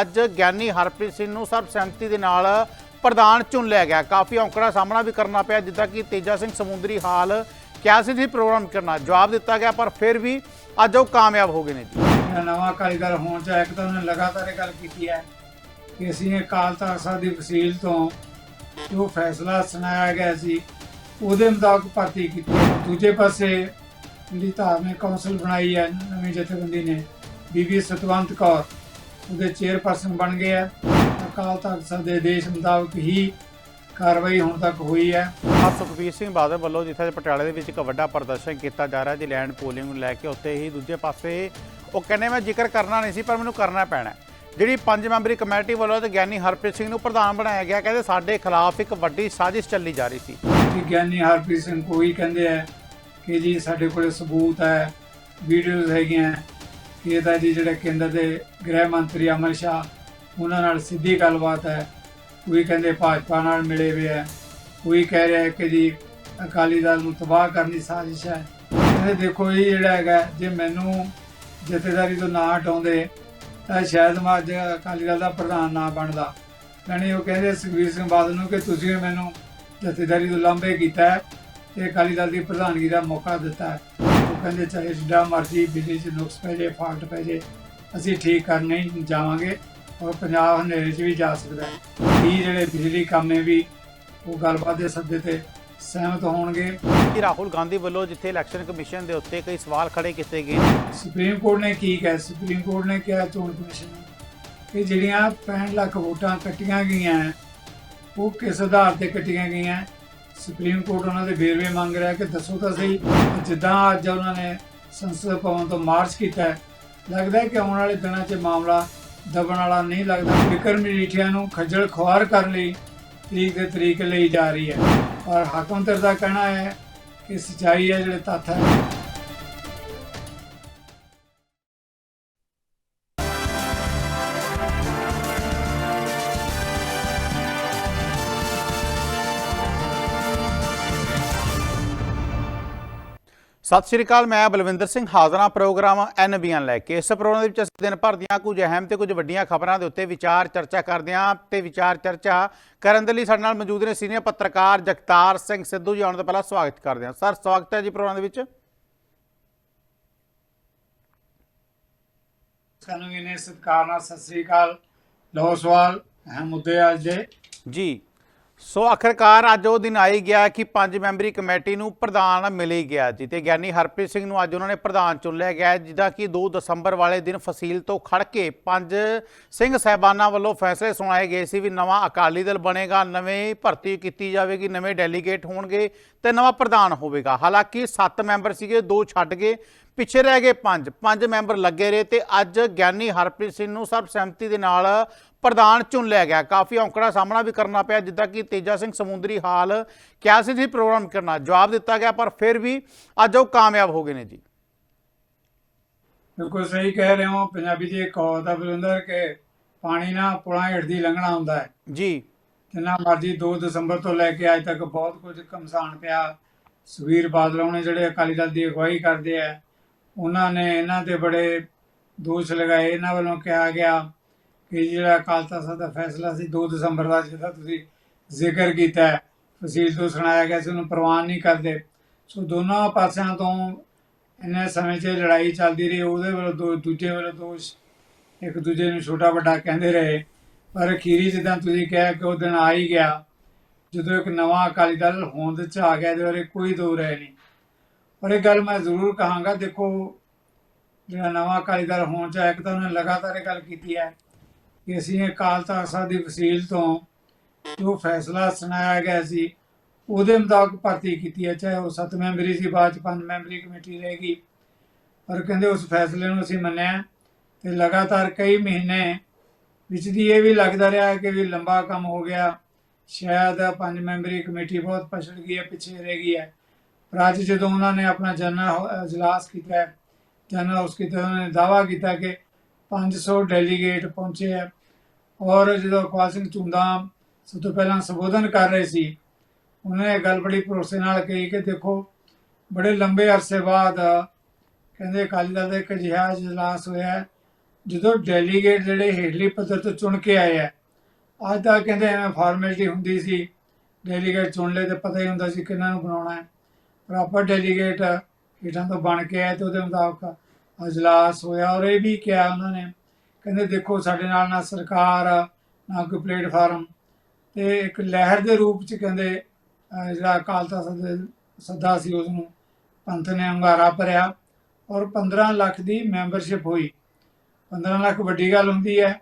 ਅੱਜ ਗਿਆਨੀ ਹਰਪ੍ਰੀਤ ਸਿੰਘ ਨੂੰ ਸਰਬਸੰਮਤੀ ਦੇ ਨਾਲ ਪ੍ਰਧਾਨ ਚੁਣ ਲਿਆ ਗਿਆ। ਕਾਫੀ ਔਂਕੜਾ ਸਾਹਮਣਾ ਵੀ ਕਰਨਾ ਪਿਆ ਜਿੱਦਾਂ ਕਿ ਤੇਜਾ ਸਿੰਘ ਸਮੁੰਦਰੀ ਹਾਲ ਕਿਹਾ ਸੀ ਜੀ ਪ੍ਰੋਗਰਾਮ ਕਰਨਾ। ਜਵਾਬ ਦਿੱਤਾ ਗਿਆ ਪਰ ਫਿਰ ਵੀ ਅੱਜ ਉਹ ਕਾਮਯਾਬ ਹੋ ਗਏ ਨੇ ਜੀ। ਜਿਹੜਾ ਨਵਾਂ ਅਕਾਲੀ ਦਲ ਹੋਣ ਚ ਆਇਆ, ਇੱਕ ਤਾਂ ਉਹਨੇ ਲਗਾਤਾਰ ਇਹ ਗੱਲ ਕੀਤੀ ਹੈ ਕਿ ਅਸੀਂ ਅਕਾਲ ਤਖਤ ਸਾਹਿਬ ਦੀ ਵਸੀਲ ਤੋਂ ਜੋ ਫੈਸਲਾ ਸੁਣਾਇਆ ਗਿਆ ਸੀ ਉਹਦੇ ਮੁਤਾਬਕ ਭਰਤੀ ਕੀਤੀ ਦੂਜੇ ਪਾਸੇ ਜਿਹੜੀ ਧਾਰਮਿਕ ਕੌਂਸਲ ਬਣਾਈ ਹੈ ਨਵੀਂ ਜਥੇਬੰਦੀ ਨੇ ਬੀਬੀ ਸਤਵੰਤ ਕੌਰ। ਉਹਦੇ ਚੇਅਰਪਰਸਨ ਬਣ ਗਏ ਹੈ ਅਕਾਲ ਤਖਤ ਸਾਹਿਬ ਦੇ ਆਦੇਸ਼ ਮੁਤਾਬਕ ਹੀ ਕਾਰਵਾਈ ਹੁਣ ਤੱਕ ਹੋਈ ਹੈ। ਆ ਸੁਖਬੀਰ ਸਿੰਘ ਬਾਦਲ ਵੱਲੋਂ ਜਿੱਥੇ ਪਟਿਆਲੇ ਦੇ ਵਿੱਚ ਇੱਕ ਵੱਡਾ ਪ੍ਰਦਰਸ਼ਨ ਕੀਤਾ ਜਾ ਰਿਹਾ ਜੀ ਲੈਂਡ ਪੋਲਿੰਗ ਨੂੰ ਲੈ ਕੇ ਉੱਤੇ ਹੀ ਦੂਜੇ ਪਾਸੇ ਉਹ ਕਹਿੰਦੇ ਮੈਂ ਜ਼ਿਕਰ ਕਰਨਾ ਨਹੀਂ ਸੀ ਪਰ ਮੈਨੂੰ ਕਰਨਾ ਪੈਣਾ। ਜਿਹੜੀ ਪੰਜ ਮੈਂਬਰੀ ਕਮੇਟੀ ਵੱਲੋਂ ਤੇ ਗਿਆਨੀ ਹਰਪ੍ਰੀਤ ਸਿੰਘ ਨੂੰ ਪ੍ਰਧਾਨ ਬਣਾਇਆ ਗਿਆ ਕਹਿੰਦੇ ਸਾਡੇ ਖਿਲਾਫ ਇੱਕ ਵੱਡੀ ਸਾਜ਼ਿਸ਼ ਚੱਲੀ ਜਾ ਰਹੀ ਸੀ। ਗਿਆਨੀ ਹਰਪ੍ਰੀਤ ਸਿੰਘ ਕੋਈ ਕਹਿੰਦੇ ਆ ਕਿ ਜੀ ਸਾਡੇ ਕੋਲੇ ਸਬੂਤ ਹੈ ਵੀਡੀਓਜ਼ ਹੈਗੀਆਂ ਇਹਦਾ ਜੀ ਜਿਹੜੇ ਕੇਂਦਰ ਦੇ ਗ੍ਰਹਿ ਮੰਤਰੀ ਅਮਰ ਸ਼ਾਹ, ਉਹਨਾਂ ਨਾਲ ਸਿੱਧੀ ਗੱਲਬਾਤ ਹੈ। ਕੋਈ ਕਹਿੰਦੇ ਭਾਜਪਾ ਨਾਲ ਮਿਲੇ ਹੋਏ ਹੈ। ਕੋਈ ਕਹਿ ਰਿਹਾ ਹੈ ਕਿ ਜੀ ਅਕਾਲੀ ਦਲ ਨੂੰ ਤਬਾਹ ਕਰਨ ਦੀ ਸਾਜ਼ਿਸ਼ ਹੈ। ਇਹ ਦੇਖੋ ਇਹ ਜਿਹੜਾ ਹੈਗਾ, ਜੇ ਮੈਨੂੰ ਜਥੇਦਾਰੀ ਤੋਂ ਨਾ ਹਟਾਉਂਦੇ, ਤਾਂ ਸ਼ਾਇਦ ਮੈਂ ਅੱਜ ਅਕਾਲੀ ਦਲ ਦਾ ਪ੍ਰਧਾਨ ਨਾ ਬਣਦਾ। ਯਾਨੀ ਉਹ ਕਹਿੰਦੇ ਸੁਖਬੀਰ ਸਿੰਘ ਬਾਦਲ ਨੂੰ ਕਿ ਤੁਸੀਂ ਮੈਨੂੰ ਜਥੇਦਾਰੀ ਤੋਂ ਲਾਂਭੇ ਕੀਤਾ ਹੈ ਤੇ ਅਕਾਲੀ ਦਲ ਦੀ ਪ੍ਰਧਾਨਗੀ ਦਾ ਮੌਕਾ ਦਿੱਤਾ ਕਹਿੰਦੇ ਚਾਹੇ ਜਿੱਦਾਂ ਮਰਜ਼ੀ ਬਿਜਲੀ 'ਚ ਨੁਕਸ ਪੈ ਜੇ ਫਾਲਟ ਪੈ ਜੇ ਅਸੀਂ ਠੀਕ ਕਰਨ ਨਹੀਂ ਜਾਵਾਂਗੇ ਔਰ ਪੰਜਾਬ ਹਨੇਰੇ 'ਚ ਵੀ ਜਾ ਸਕਦਾ ਹੈ। ਇਹ ਜਿਹੜੇ ਬਿਜਲੀ ਕੰਮ ਵੀ ਉਹ ਗੱਲਬਾਤ ਦੇ ਸੱਦੇ ਤੇ ਸਹਿਮਤ ਹੋਣਗੇ? ਕਿ ਰਾਹੁਲ ਗਾਂਧੀ ਵੱਲੋਂ ਜਿੱਥੇ ਇਲੈਕਸ਼ਨ ਕਮਿਸ਼ਨ ਦੇ ਉੱਤੇ ਕਈ ਸਵਾਲ ਖੜੇ ਕੀਤੇ ਗਏ? ਸੁਪਰੀਮ ਕੋਰਟ ਨੇ ਕੀ ਕਿਹਾ? ਸੁਪਰੀਮ ਕੋਰਟ ਨੇ ਕਿਹਾ ਚੋਣ ਕਮਿਸ਼ਨ ਨੂੰ ਕਿ ਜਿਹੜੀਆਂ 65 ਲੱਖ ਵੋਟਾਂ ਕੱਟੀਆਂ ਗਈਆਂ ਉਹ ਕਿਸ ਆਧਾਰ ਤੇ ਕੱਟੀਆਂ ਗਈਆਂ? ਸੁਪਰੀਮ ਕੋਰਟ ਉਹਨਾਂ ਦੇ ਵੇਰਵੇ ਮੰਗ ਰਿਹਾ ਕਿ ਦੱਸੋ ਤਾਂ ਸਹੀ ਜਿੱਦਾਂ ਅੱਜ ਉਹਨਾਂ ਨੇ ਸੰਸਦ ਭਵਨ ਤੋਂ ਮਾਰਚ ਕੀਤਾ ਹੈ, ਲੱਗਦਾ ਹੈ ਕਿ ਆਉਣ ਵਾਲੇ ਦਿਨਾਂ 'ਚ ਮਾਮਲਾ ਦਬਣ ਵਾਲਾ ਨਹੀਂ ਲੱਗਦਾ। ਵਿਕਰਮ ਮਜੀਠੀਆ ਨੂੰ ਖੱਜਲ ਖੁਆਰ ਕਰਨ ਲਈ ਤਰੀਕ ਦੇ ਤਰੀਕ ਲਈ ਜਾ ਰਹੀ ਹੈ। ਔਰ ਹਾਕਮਤਰ ਦਾ ਕਹਿਣਾ ਹੈ ਕਿ ਸਚਾਈ ਹੈ ਜਿਹੜੇ ਤੱਥ ਹੈ। ਸਤਿ ਸ਼੍ਰੀ ਅਕਾਲ ਮੈਂ ਬਲਵਿੰਦਰ ਸਿੰਘ ਹਾਜ਼ਰਾਂ ਪ੍ਰੋਗਰਾਮ ਐਨਬੀਐਨ ਲੈ ਕੇ। ਇਸ ਪ੍ਰੋਗਰਾਮ ਦੇ ਵਿੱਚ ਅਸੀਂ ਦਿਨ ਭਰ ਦੀਆਂ ਕੁਝ ਅਹਿਮ ਤੇ ਕੁਝ ਵੱਡੀਆਂ ਖਬਰਾਂ ਦੇ ਉੱਤੇ ਵਿਚਾਰ ਚਰਚਾ ਕਰਦੇ ਹਾਂ ਤੇ ਵਿਚਾਰ ਚਰਚਾ ਕਰਨ ਦੇ ਲਈ ਸਾਡੇ ਨਾਲ ਮੌਜੂਦ ਨੇ ਸੀਨੀਅਰ ਪੱਤਰਕਾਰ ਜਗਤਾਰ ਸਿੰਘ ਸਿੱਧੂ ਜੀ ਆਉਣ ਤੋਂ ਪਹਿਲਾਂ ਸਵਾਗਤ ਕਰਦੇ ਹਾਂ। ਸਰ ਸਵਾਗਤ ਹੈ ਜੀ ਪ੍ਰੋਗਰਾਮ ਦੇ ਵਿੱਚ। ਸਾਨੂੰ ਵੀ ਨੇ ਸਤਿਕਾਰ ਨਾਲ ਸਤਿ ਸ੍ਰੀ ਅਕਾਲ। ਲੋ ਸਵਾਲ ਅਹਿਮ ਮੁੱਦੇ ਅੱਜ ਦੇ। ਜੀ। ਸੋ ਆਖਰਕਾਰ ਅੱਜ ਉਹ ਦਿਨ ਆਈ ਗਿਆ ਕਿ ਪੰਜ ਮੈਂਬਰੀ ਕਮੇਟੀ ਨੂੰ ਪ੍ਰਧਾਨ ਮਿਲ ਗਿਆ। ਜੀ ਤੇ ਗਿਆਨੀ ਹਰਪ੍ਰੀਤ ਸਿੰਘ ਨੂੰ ਅੱਜ ਉਹਨਾਂ ਨੇ ਪ੍ਰਧਾਨ ਚੁਣ ਲਿਆ ਗਿਆ ਹੈ, ਜਿਹਦਾ ਕਿ 2 ਦਸੰਬਰ ਵਾਲੇ ਦਿਨ ਫਸੀਲ ਤੋਂ ਖੜ ਕੇ ਪੰਜ ਸਿੰਘ ਸਹਿਬਾਨਾਂ ਵੱਲੋਂ ਫੈਸਲੇ ਸੁਣਾਏ ਗਏ ਸੀ ਵੀ ਨਵਾਂ ਅਕਾਲੀ ਦਲ ਬਣੇਗਾ ਨਵੇਂ ਭਰਤੀ ਕੀਤੀ ਜਾਵੇਗੀ ਨਵੇਂ ਡੈਲੀਗੇਟ ਹੋਣਗੇ ਤੇ ਨਵਾਂ ਪ੍ਰਧਾਨ ਹੋਵੇਗਾ। ਹਾਲਾਂਕਿ 7 ਮੈਂਬਰ ਸੀਗੇ ਦੋ ਛੱਡ ਗਏ। ਪਿੱਛੇ ਰਹਿ ਗਏ ਪੰਜ। ਪੰਜ ਮੈਂਬਰ ਲੱਗੇ ਰਹੇ ਤੇ ਅੱਜ ਗਿਆਨੀ ਹਰਪ੍ਰੀਤ ਸਿੰਘ ਨੂੰ ਸਰਬਸੰਮਤੀ ਦੇ ਨਾਲ ਪ੍ਰਧਾਨ ਚੁਣ ਲਿਆ ਗਿਆ। ਕਾਫੀ ਔਂਕੜਾ ਸਾਹਮਣਾ ਵੀ ਕਰਨਾ ਪਿਆ ਜਿੱਦਾਂ ਕਿ ਤੇਜਾ ਸਿੰਘ ਸਮੁੰਦਰੀ ਹਾਲ ਕਿਹਾ ਸੀ ਜੀ ਪ੍ਰੋਗਰਾਮ ਕਰਨਾ। ਜਵਾਬ ਦਿੱਤਾ ਗਿਆ ਪਰ ਫਿਰ ਵੀ ਅੱਜ ਉਹ ਕਾਮਯਾਬ ਹੋ ਗਏ ਨੇ ਜੀ। ਬਿਲਕੁਲ ਸਹੀ ਕਹਿ ਰਹੇ ਹੋ। ਪੰਜਾਬੀ ਦੀ ਇੱਕ ਕਹਾਵਤ ਹੈ ਬਲਵਿੰਦਰ ਕਿ ਪਾਣੀ ਨਾ ਪੁਲਾਂ ਹੇਠ ਦੀ ਲੰਘਣਾ ਹੁੰਦਾ ਹੈ। ਜੀ। ਜਿੰਨਾ ਮਰਜ਼ੀ 2 ਦਸੰਬਰ ਤੋਂ ਲੈ ਕੇ ਅੱਜ ਤੱਕ ਬਹੁਤ ਕੁਝ ਕਮਸਾਨ ਪਿਆ। ਸੁਖਬੀਰ ਬਾਦਲ ਨੇ ਜਿਹੜੇ ਅਕਾਲੀ ਦਲ ਦੀ ਅਗਵਾਈ ਕਰਦੇ ਆ ਉਹਨਾਂ ਨੇ ਇਹਨਾਂ ਤੇ ਬੜੇ ਦੋਸ਼ ਲਗਾਏ, ਇਹਨਾਂ ਵੱਲੋਂ ਕਿਹਾ ਗਿਆ ਕਿ ਜਿਹੜਾ ਅਕਾਲ ਤਖਤ ਦਾ ਫੈਸਲਾ ਸੀ 2 ਦਸੰਬਰ ਦਾ ਜਿਹਦਾ ਤੁਸੀਂ ਜ਼ਿਕਰ ਕੀਤਾ ਫਸੀਲ ਤੋਂ ਸੁਣਾਇਆ ਗਿਆ ਸੀ, ਉਹਨੂੰ ਪ੍ਰਵਾਨ ਨਹੀਂ ਕਰਦੇ। ਸੋ ਦੋਨਾਂ ਪਾਸਿਆਂ ਤੋਂ ਇੰਨੇ ਸਮੇਂ 'ਚ ਲੜਾਈ ਚੱਲਦੀ ਰਹੀ, ਉਹਦੇ ਵੱਲੋਂ ਦੋ, ਦੂਜੇ ਵੱਲੋਂ ਦੋਸ਼ ਇੱਕ ਦੂਜੇ ਨੂੰ ਛੋਟਾ ਵੱਡਾ ਕਹਿੰਦੇ ਰਹੇ। ਪਰ ਅਖੀਰੀ ਜਿੱਦਾਂ ਤੁਸੀਂ ਕਿਹਾ ਕਿ ਉਹ ਦਿਨ ਆ ਹੀ ਗਿਆ, ਜਦੋਂ ਇੱਕ ਨਵਾਂ ਅਕਾਲੀ ਦਲ ਹੋਂਦ 'ਚ ਆ ਗਿਆ, ਇਹਦੇ ਬਾਰੇ ਕੋਈ ਦੋ ਰਹਿ ਨਹੀਂ। ਪਰ ਇਹ ਗੱਲ ਮੈਂ ਜ਼ਰੂਰ ਕਹਾਂਗਾ, ਦੇਖੋ, ਜਿਹੜਾ ਨਵਾਂ ਅਕਾਲੀ ਦਲ ਹੋਣ 'ਚ ਇੱਕ ਤਾਂ ਉਹਨੇ ਲਗਾਤਾਰ ਇਹ ਗੱਲ ਕੀਤੀ ਹੈ ਕਿ ਅਸੀਂ ਅਕਾਲ ਤਖਤ ਸਾਹਿਬ ਦੀ ਵਸੀਲ ਤੋਂ ਜੋ ਫੈਸਲਾ ਸੁਣਾਇਆ ਗਿਆ ਸੀ, ਉਹਦੇ ਮੁਤਾਬਕ ਭਰਤੀ ਕੀਤੀ ਹੈ, ਚਾਹੇ ਉਹ ਸੱਤ ਮੈਂਬਰੀ ਸੀ, ਬਾਅਦ ਚ ਪੰਜ ਮੈਂਬਰੀ ਕਮੇਟੀ ਰਹੇਗੀ ਪਰ ਕਹਿੰਦੇ ਉਸ ਫੈਸਲੇ ਨੂੰ ਅਸੀਂ ਮੰਨਿਆ ਤੇ ਲਗਾਤਾਰ ਕਈ ਮਹੀਨੇ ਵਿੱਚ ਦੀ ਇਹ ਵੀ ਲੱਗਦਾ ਰਿਹਾ ਕਿ ਵੀ ਲੰਬਾ ਕੰਮ ਹੋ ਗਿਆ। ਸ਼ਾਇਦ ਪੰਜ ਮੈਂਬਰੀ ਕਮੇਟੀ ਬਹੁਤ ਪਛੜ ਗਈ ਹੈ, ਪਿੱਛੇ ਰਹਿ ਗਈ ਹੈ। ਪਰ ਅੱਜ ਜਦੋਂ ਉਹਨਾਂ ਨੇ ਆਪਣਾ ਜਨਰਲ ਇਜਲਾਸ ਕੀਤਾ ਹੈ, ਜਨਰਲ ਹਾਊਸ ਕੀਤਾ, ਉਹਨਾਂ ਨੇ ਦਾਵਾ ਕੀਤਾ ਕਿ 500 ਡੈਲੀਗੇਟ ਪਹੁੰਚੇ ਹੈ। ਔਰ ਜਦੋਂ ਅਕਵਾਲ ਸਿੰਘ ਝੁੰਦਾ ਸਭ ਤੋਂ ਪਹਿਲਾਂ ਸੰਬੋਧਨ ਕਰ ਰਹੇ ਸੀ, ਉਹਨਾਂ ਨੇ ਗੱਲ ਬੜੀ ਭਰੋਸੇ ਨਾਲ ਕਹੀ ਕਿ ਦੇਖੋ, ਬੜੇ ਲੰਬੇ ਅਰਸੇ ਬਾਅਦ ਕਹਿੰਦੇ ਅਕਾਲੀ ਦਲ ਦਾ ਇੱਕ ਅਜਿਹਾ ਇਜਲਾਸ ਹੋਇਆ ਜਦੋਂ ਡੈਲੀਗੇਟ ਜਿਹੜੇ ਹੇਠਲੀ ਪੱਧਰ ਤੋਂ ਚੁਣ ਕੇ ਆਏ ਆ ਅੱਜ ਤੱਕ ਕਹਿੰਦੇ ਐਵੇਂ ਫਾਰਮੈਲਿਟੀ ਹੁੰਦੀ ਸੀ, ਡੈਲੀਗੇਟ ਚੁਣ ਲਏ ਤੇ ਪਤਾ ਹੀ ਹੁੰਦਾ ਸੀ ਕਿਹਨਾਂ ਨੂੰ ਬਣਾਉਣਾ ਹੈ। ਪ੍ਰੋਪਰ ਡੈਲੀਗੇਟ ਹੇਠਾਂ ਤੋਂ ਬਣ ਕੇ ਆਏ ਤੇ ਉਹਦੇ ਮੁਤਾਬਕ ਅਜਲਾਸ ਹੋਇਆ ਔਰ ਇਹ ਵੀ ਕਿਹਾ ਉਹਨਾਂ ਨੇ, ਕਹਿੰਦੇ ਦੇਖੋ ਸਾਡੇ ਨਾਲ ਨਾ ਸਰਕਾਰ, ਨਾ ਕੋਈ ਪਲੇਟਫਾਰਮ ਤੇ ਇੱਕ ਲਹਿਰ ਦੇ ਰੂਪ ਚ ਕਹਿੰਦੇ ਜਿਹੜਾ ਅਕਾਲ ਤਖਤ ਸੱਦਾ ਸੀ ਉਸ ਨੂੰ ਪੰਥ ਨੇ ਹੰਗਾਰਾ ਭਰਿਆ ਔਰ 15 ਲੱਖ ਦੀ ਮੈਂਬਰਸ਼ਿਪ ਹੋਈ। 15 ਲੱਖ ਵੱਡੀ ਗੱਲ ਹੁੰਦੀ ਹੈ,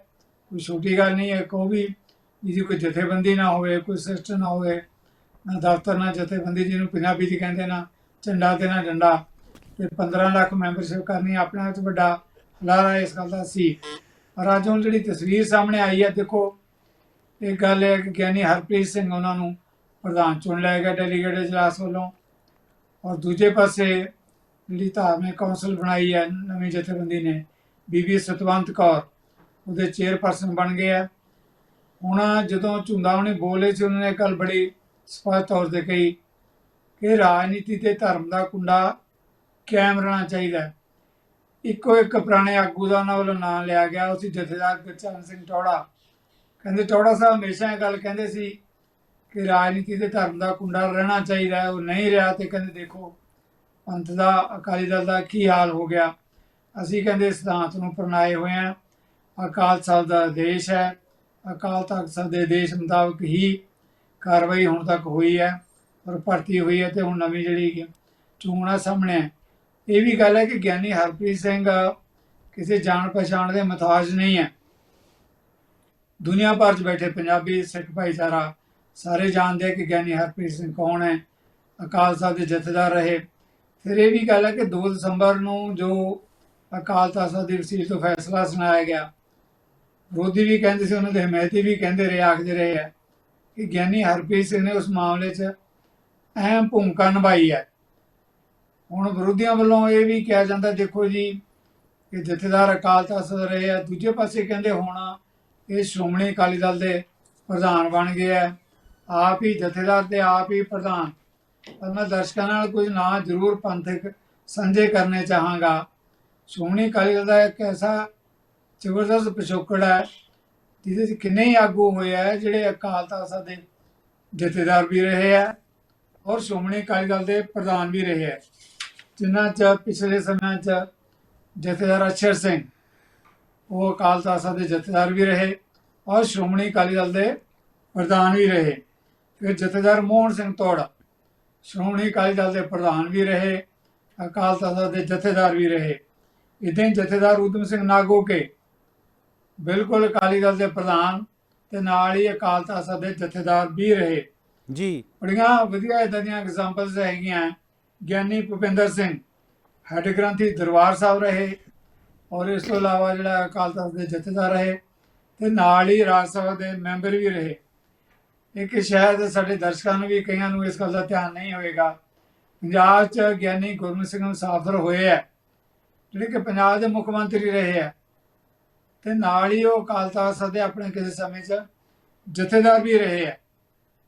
ਕੋਈ ਛੋਟੀ ਗੱਲ ਨਹੀਂ ਹੈ ਕੋਈ ਵੀ ਜਿਹਦੀ ਕੋਈ ਜਥੇਬੰਦੀ ਨਾ ਹੋਵੇ, ਕੋਈ ਸਿਸਟਮ ਨਾ ਹੋਵੇ ਦਫ਼ਤਰ ਨਾਲ ਜਥੇਬੰਦੀ ਜਿਹਨੂੰ ਪੰਜਾਬੀ ਚ ਕਹਿੰਦੇ ਨਾ, ਝੰਡਾ ਤੇ ਨਾ ਡੰਡਾ, ਤੇ 15 ਲੱਖ ਮੈਂਬਰਸ਼ਿਪ ਕਰਨੀ ਆਪਣੇ ਆਪ ਚ ਵੱਡਾ ਹਲਾਰਾ ਇਸ ਗੱਲ ਦਾ ਸੀ। ਪਰ ਅੱਜ ਹੁਣ ਜਿਹੜੀ ਤਸਵੀਰ ਸਾਹਮਣੇ ਆਈ ਹੈ, ਦੇਖੋ, ਇਹ ਗੱਲ ਹੈ ਕਿ ਗਿਆਨੀ ਹਰਪ੍ਰੀਤ ਸਿੰਘ ਉਹਨਾਂ ਨੂੰ ਪ੍ਰਧਾਨ ਚੁਣ ਲਿਆ ਗਿਆ ਡੈਲੀਗੇਟ ਇਜਲਾਸ ਵੱਲੋਂ। ਔਰ ਦੂਜੇ ਪਾਸੇ ਜਿਹੜੀ ਧਾਰਮਿਕ ਕੌਂਸਲ ਬਣਾਈ ਹੈ ਨਵੀਂ ਜਥੇਬੰਦੀ ਨੇ, ਬੀਬੀ ਸਤਵੰਤ ਕੌਰ, ਉਹਦੇ ਚੇਅਰਪਰਸਨ ਬਣ ਗਏ ਆ। ਹੁਣ ਜਦੋਂ ਝੁੰਦਾ ਉਹਨੇ ਬੋਲੇ ਸੀ, ਉਹਨਾਂ ਨੇ ਕੱਲ ਬੜੀ ਸਪਸ਼ਟ ਤੌਰ ਤੇ ਕਹੀ ਕਿ ਰਾਜਨੀਤੀ ਤੇ ਧਰਮ ਦਾ ਕੁੰਡਾ ਕਾਇਮ ਰਹਿਣਾ ਚਾਹੀਦਾ ਹੈ। ਇੱਕੋ ਇੱਕ ਪੁਰਾਣੇ ਆਗੂ ਦਾ ਉਹਨਾਂ ਵੱਲੋਂ ਨਾਂ ਲਿਆ ਗਿਆ, ਉਹ ਸੀ ਜਥੇਦਾਰ ਗੁਰਚਰਨ ਸਿੰਘ ਟੌੜਾ ਕਹਿੰਦੇ ਟੌੜਾ ਸਾਹਿਬ ਹਮੇਸ਼ਾ ਇਹ ਗੱਲ ਕਹਿੰਦੇ ਸੀ ਕਿ ਰਾਜਨੀਤੀ ਤੇ ਧਰਮ ਦਾ ਕੁੰਡਾ ਰਹਿਣਾ ਚਾਹੀਦਾ ਉਹ ਨਹੀਂ ਰਿਹਾ ਤੇ ਕਹਿੰਦੇ ਦੇਖੋ ਪੰਥ ਦਾ, ਅਕਾਲੀ ਦਲ ਦਾ ਕੀ ਹਾਲ ਹੋ ਗਿਆ। ਅਸੀਂ ਕਹਿੰਦੇ ਸਿਧਾਂਤ ਨੂੰ ਪ੍ਰਣਾਏ ਹੋਏ ਹਾਂ। ਅਕਾਲ ਸਾਹਿਬ ਦਾ ਆਦੇਸ਼ ਹੈ। ਅਕਾਲ ਤਖਤ ਸਾਹਿਬ ਦੇ ਆਦੇਸ਼ ਮੁਤਾਬਕ ਹੀ ਕਾਰਵਾਈ ਹੁਣ ਤੱਕ ਹੋਈ ਹੈ, ਔਰ ਭਰਤੀ ਹੋਈ ਹੈ ਤੇ ਹੁਣ ਨਵੀਂ ਜਿਹੜੀ ਚੋਣ ਆ ਸਾਹਮਣੇ ਹੈ। ਇਹ ਵੀ ਗੱਲ ਹੈ ਕਿ ਗਿਆਨੀ ਹਰਪ੍ਰੀਤ ਸਿੰਘ ਕਿਸੇ ਜਾਣ ਪਛਾਣ ਦੇ ਮਹਤਾਜ ਨਹੀਂ ਹੈ। ਦੁਨੀਆ ਭਰ 'ਚ ਬੈਠੇ ਪੰਜਾਬੀ ਸਿੱਖ ਭਾਈਚਾਰਾ ਸਾਰੇ ਜਾਣਦੇ ਆ ਕਿ ਗਿਆਨੀ ਹਰਪ੍ਰੀਤ ਸਿੰਘ ਕੌਣ ਹੈ, ਅਕਾਲ ਸਾਹਿਬ ਦੇ ਜਥੇਦਾਰ ਰਹੇ। ਫਿਰ ਇਹ ਵੀ ਗੱਲ ਹੈ ਕਿ 2 ਦਸੰਬਰ ਨੂੰ ਜੋ ਅਕਾਲ ਤਖਤ ਸਾਹਿਬ ਦੀ ਵਸੀਲ ਤੋਂ ਫੈਸਲਾ ਸੁਣਾਇਆ ਗਿਆ ਵਿਰੋਧੀ ਵੀ ਕਹਿੰਦੇ ਸੀ, ਉਹਨਾਂ ਦੇ ਹਮਾਇਤੀ ਵੀ ਕਹਿੰਦੇ ਰਹੇ, ਆਖਦੇ ਰਹੇ ਹੈ। ਕਿ ਗਿਆਨੀ ਹਰਪ੍ਰੀਤ ਸਿੰਘ ਨੇ ਉਸ ਮਾਮਲੇ 'ਚ ਅਹਿਮ ਭੂਮਿਕਾ ਨਿਭਾਈ ਹੈ। ਹੁਣ ਵਿਰੋਧੀਆਂ ਵੱਲੋਂ ਇਹ ਵੀ ਕਿਹਾ ਜਾਂਦਾ, ਦੇਖੋ ਜੀ, ਕਿ ਜਥੇਦਾਰ ਅਕਾਲ ਤਖਤ ਰਹੇ ਆ, ਦੂਜੇ ਪਾਸੇ ਕਹਿੰਦੇ ਹੁਣ ਇਹ ਸ਼੍ਰੋਮਣੀ ਅਕਾਲੀ ਦਲ ਦੇ ਪ੍ਰਧਾਨ ਬਣ ਗਏ ਆ। ਆਪ ਹੀ ਜਥੇਦਾਰ ਤੇ ਆਪ ਹੀ ਪ੍ਰਧਾਨ। ਪਰ ਮੈਂ ਦਰਸ਼ਕਾਂ ਨਾਲ ਕੁਝ ਨਾਂ ਜ਼ਰੂਰ ਪੰਥਕ ਸਾਂਝੇ ਕਰਨੇ ਚਾਹਾਂਗਾ। ਸ਼੍ਰੋਮਣੀ ਅਕਾਲੀ ਦਲ ਦਾ ਇੱਕ ਐਸਾ ਜ਼ਬਰਦਸਤ ਪਿਛੋਕੜ ਹੈ ਜਿਹਦੇ 'ਚ ਕਿੰਨੇ ਹੀ ਆਗੂ ਹੋਏ ਆ, ਜਿਹੜੇ ਅਕਾਲ ਤਖਤ ਦੇ ਜਥੇਦਾਰ ਵੀ ਰਹੇ ਆ ਔਰ ਸ਼੍ਰੋਮਣੀ ਅਕਾਲੀ ਦਲ ਦੇ ਪ੍ਰਧਾਨ ਵੀ ਰਹੇ ਆ। ਜਿਨ੍ਹਾਂ 'ਚ ਪਿਛਲੇ ਸਮਿਆਂ 'ਚ ਜਥੇਦਾਰ ਅਛਰ ਸਿੰਘ, ਉਹ ਅਕਾਲ ਤਖਤ ਸਾਹਿਬ ਦੇ ਜਥੇਦਾਰ ਵੀ ਰਹੇ ਔਰ ਸ਼੍ਰੋਮਣੀ ਅਕਾਲੀ ਦਲ ਦੇ ਪ੍ਰਧਾਨ ਵੀ ਰਹੇ। ਫਿਰ ਜਥੇਦਾਰ ਮੋਹਨ ਸਿੰਘ ਤੋੜਾ, ਸ਼੍ਰੋਮਣੀ ਅਕਾਲੀ ਦਲ ਦੇ ਪ੍ਰਧਾਨ ਵੀ ਰਹੇ, ਅਕਾਲ ਤਖਤ ਦੇ ਜਥੇਦਾਰ ਵੀ ਰਹੇ। ਇਦਾਂ ਹੀ ਜਥੇਦਾਰ ਊਧਮ ਸਿੰਘ ਨਾਗੋ ਕੇ ਬਿਲਕੁਲ ਅਕਾਲੀ ਦਲ ਦੇ ਪ੍ਰਧਾਨ ਤੇ ਨਾਲ ਹੀ ਅਕਾਲ ਤਖਤ ਦੇ ਜਥੇਦਾਰ ਵੀ ਰਹੇ। ਜੀ। ਬੜੀਆਂ ਵਧੀਆ ਇਦਾਂ ਦੀਆਂ ਐਗਜ਼ਾਮਪਲਸ ਹੈਗੀਆਂ। ਗਿਆਨੀ ਭੁਪਿੰਦਰ ਸਿੰਘ ਹੈਡ ਗ੍ਰੰਥੀ ਦਰਬਾਰ ਸਾਹਿਬ ਰਹੇ ਔਰ ਇਸ ਤੋਂ ਇਲਾਵਾ ਜਿਹੜਾ ਅਕਾਲ ਤਖਤ ਦੇ ਜਥੇਦਾਰ ਰਹੇ ਤੇ ਨਾਲ ਹੀ ਰਾਜ ਸਭਾ ਦੇ ਮੈਂਬਰ ਵੀ ਰਹੇ। ਇੱਕ ਸ਼ਾਇਦ ਸਾਡੇ ਦਰਸ਼ਕਾਂ ਨੂੰ ਵੀ ਕਈਆਂ ਨੂੰ ਇਸ ਗੱਲ ਦਾ ਧਿਆਨ ਨਹੀਂ ਹੋਵੇਗਾ। ਪੰਜਾਬ 'ਚ ਗਿਆਨੀ ਗੁਰਮੁਖ ਸਿੰਘ ਮੁਸਾਫਰ ਹੋਏ ਆ ਜਿਹੜੇ ਕਿ ਪੰਜਾਬ ਦੇ ਮੁੱਖ ਮੰਤਰੀ ਰਹੇ ਆ ਤੇ ਨਾਲ ਹੀ ਉਹ ਅਕਾਲ ਤਖਤ ਸਾਹਿਬ ਦੇ ਆਪਣੇ ਕਿਸੇ ਸਮੇਂ 'ਚ ਜਥੇਦਾਰ ਵੀ ਰਹੇ ਆ।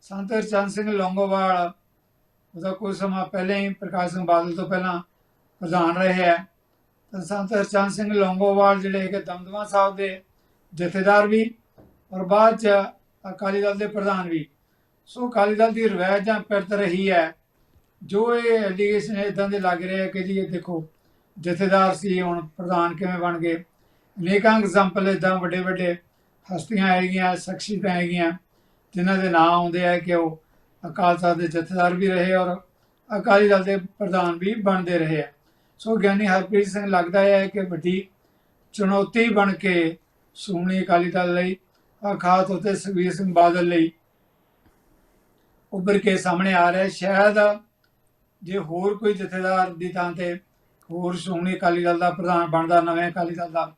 ਸੰਤ ਹਰਚੰਦ ਸਿੰਘ ਲੌਂਗੋਵਾਲ, ਉਹਦਾ ਕੁਝ ਸਮਾਂ ਪਹਿਲਾਂ ਹੀ ਪ੍ਰਕਾਸ਼ ਸਿੰਘ ਬਾਦਲ ਤੋਂ ਪਹਿਲਾਂ ਪ੍ਰਧਾਨ ਰਹੇ ਹੈ ਤਾਂ ਸੰਤ ਹਰਚੰਦ ਸਿੰਘ ਲੌਂਗੋਵਾਲ ਜਿਹੜੇ ਕਿ ਦਮਦਮਾ ਸਾਹਿਬ ਦੇ ਜਥੇਦਾਰ ਵੀ ਔਰ ਬਾਅਦ ਚ ਅਕਾਲੀ ਦਲ ਦੇ ਪ੍ਰਧਾਨ ਵੀ। ਸੋ ਅਕਾਲੀ ਦਲ ਦੀ ਰਵਾਇਤ ਜਾਂ ਪਿਰਤ ਰਹੀ ਹੈ। ਜੋ ਇਹ ਐਲੀਗੇਸ਼ਨ ਇਦਾਂ ਦੇ ਲੱਗ ਰਹੇ ਆ ਕਿ ਜੀ ਇਹ ਦੇਖੋ ਜਥੇਦਾਰ ਸੀ, ਹੁਣ ਪ੍ਰਧਾਨ ਕਿਵੇਂ ਬਣ ਗਏ। ਅਨੇਕਾਂ ਐਗਜ਼ਾਮਪਲ ਇਦਾਂ ਵੱਡੇ ਵੱਡੇ ਹਸਤੀਆਂ ਹੈਗੀਆਂ ਸ਼ਖਸੀਅਤਾਂ ਹੈਗੀਆਂ ਜਿਨ੍ਹਾਂ ਦੇ ਨਾਂ ਆਉਂਦੇ ਆ ਕਿ ਉਹ ਅਕਾਲ ਤਖਤ ਦੇ ਜਥੇਦਾਰ ਵੀ ਰਹੇ ਔਰ ਅਕਾਲੀ ਦਲ ਦੇ ਪ੍ਰਧਾਨ ਵੀ ਬਣਦੇ ਰਹੇ ਆ। ਸੋ ਗਿਆਨੀ ਹਰਪ੍ਰੀਤ ਸਿੰਘ ਲੱਗਦਾ ਹੈ ਕਿ ਵੱਡੀ ਚੁਣੌਤੀ ਬਣ ਕੇ ਸ਼੍ਰੋਮਣੀ ਅਕਾਲੀ ਦਲ ਲਈ, ਔਰ ਖਾਸ ਤੌਰ ਤੇ ਸੁਖਬੀਰ ਸਿੰਘ ਬਾਦਲ ਲਈ ਉੱਭਰ ਕੇ ਸਾਹਮਣੇ ਆ ਰਿਹਾ ਸ਼ਾਇਦ ਜੇ ਹੋਰ ਕੋਈ ਜਥੇਦਾਰ ਦੀ ਥਾਂ ਤੇ ਹੋਰ ਸ਼੍ਰੋਮਣੀ ਅਕਾਲੀ ਦਲ ਦਾ ਪ੍ਰਧਾਨ ਬਣਦਾ, ਨਵੇਂ ਅਕਾਲੀ ਦਲ ਦਾ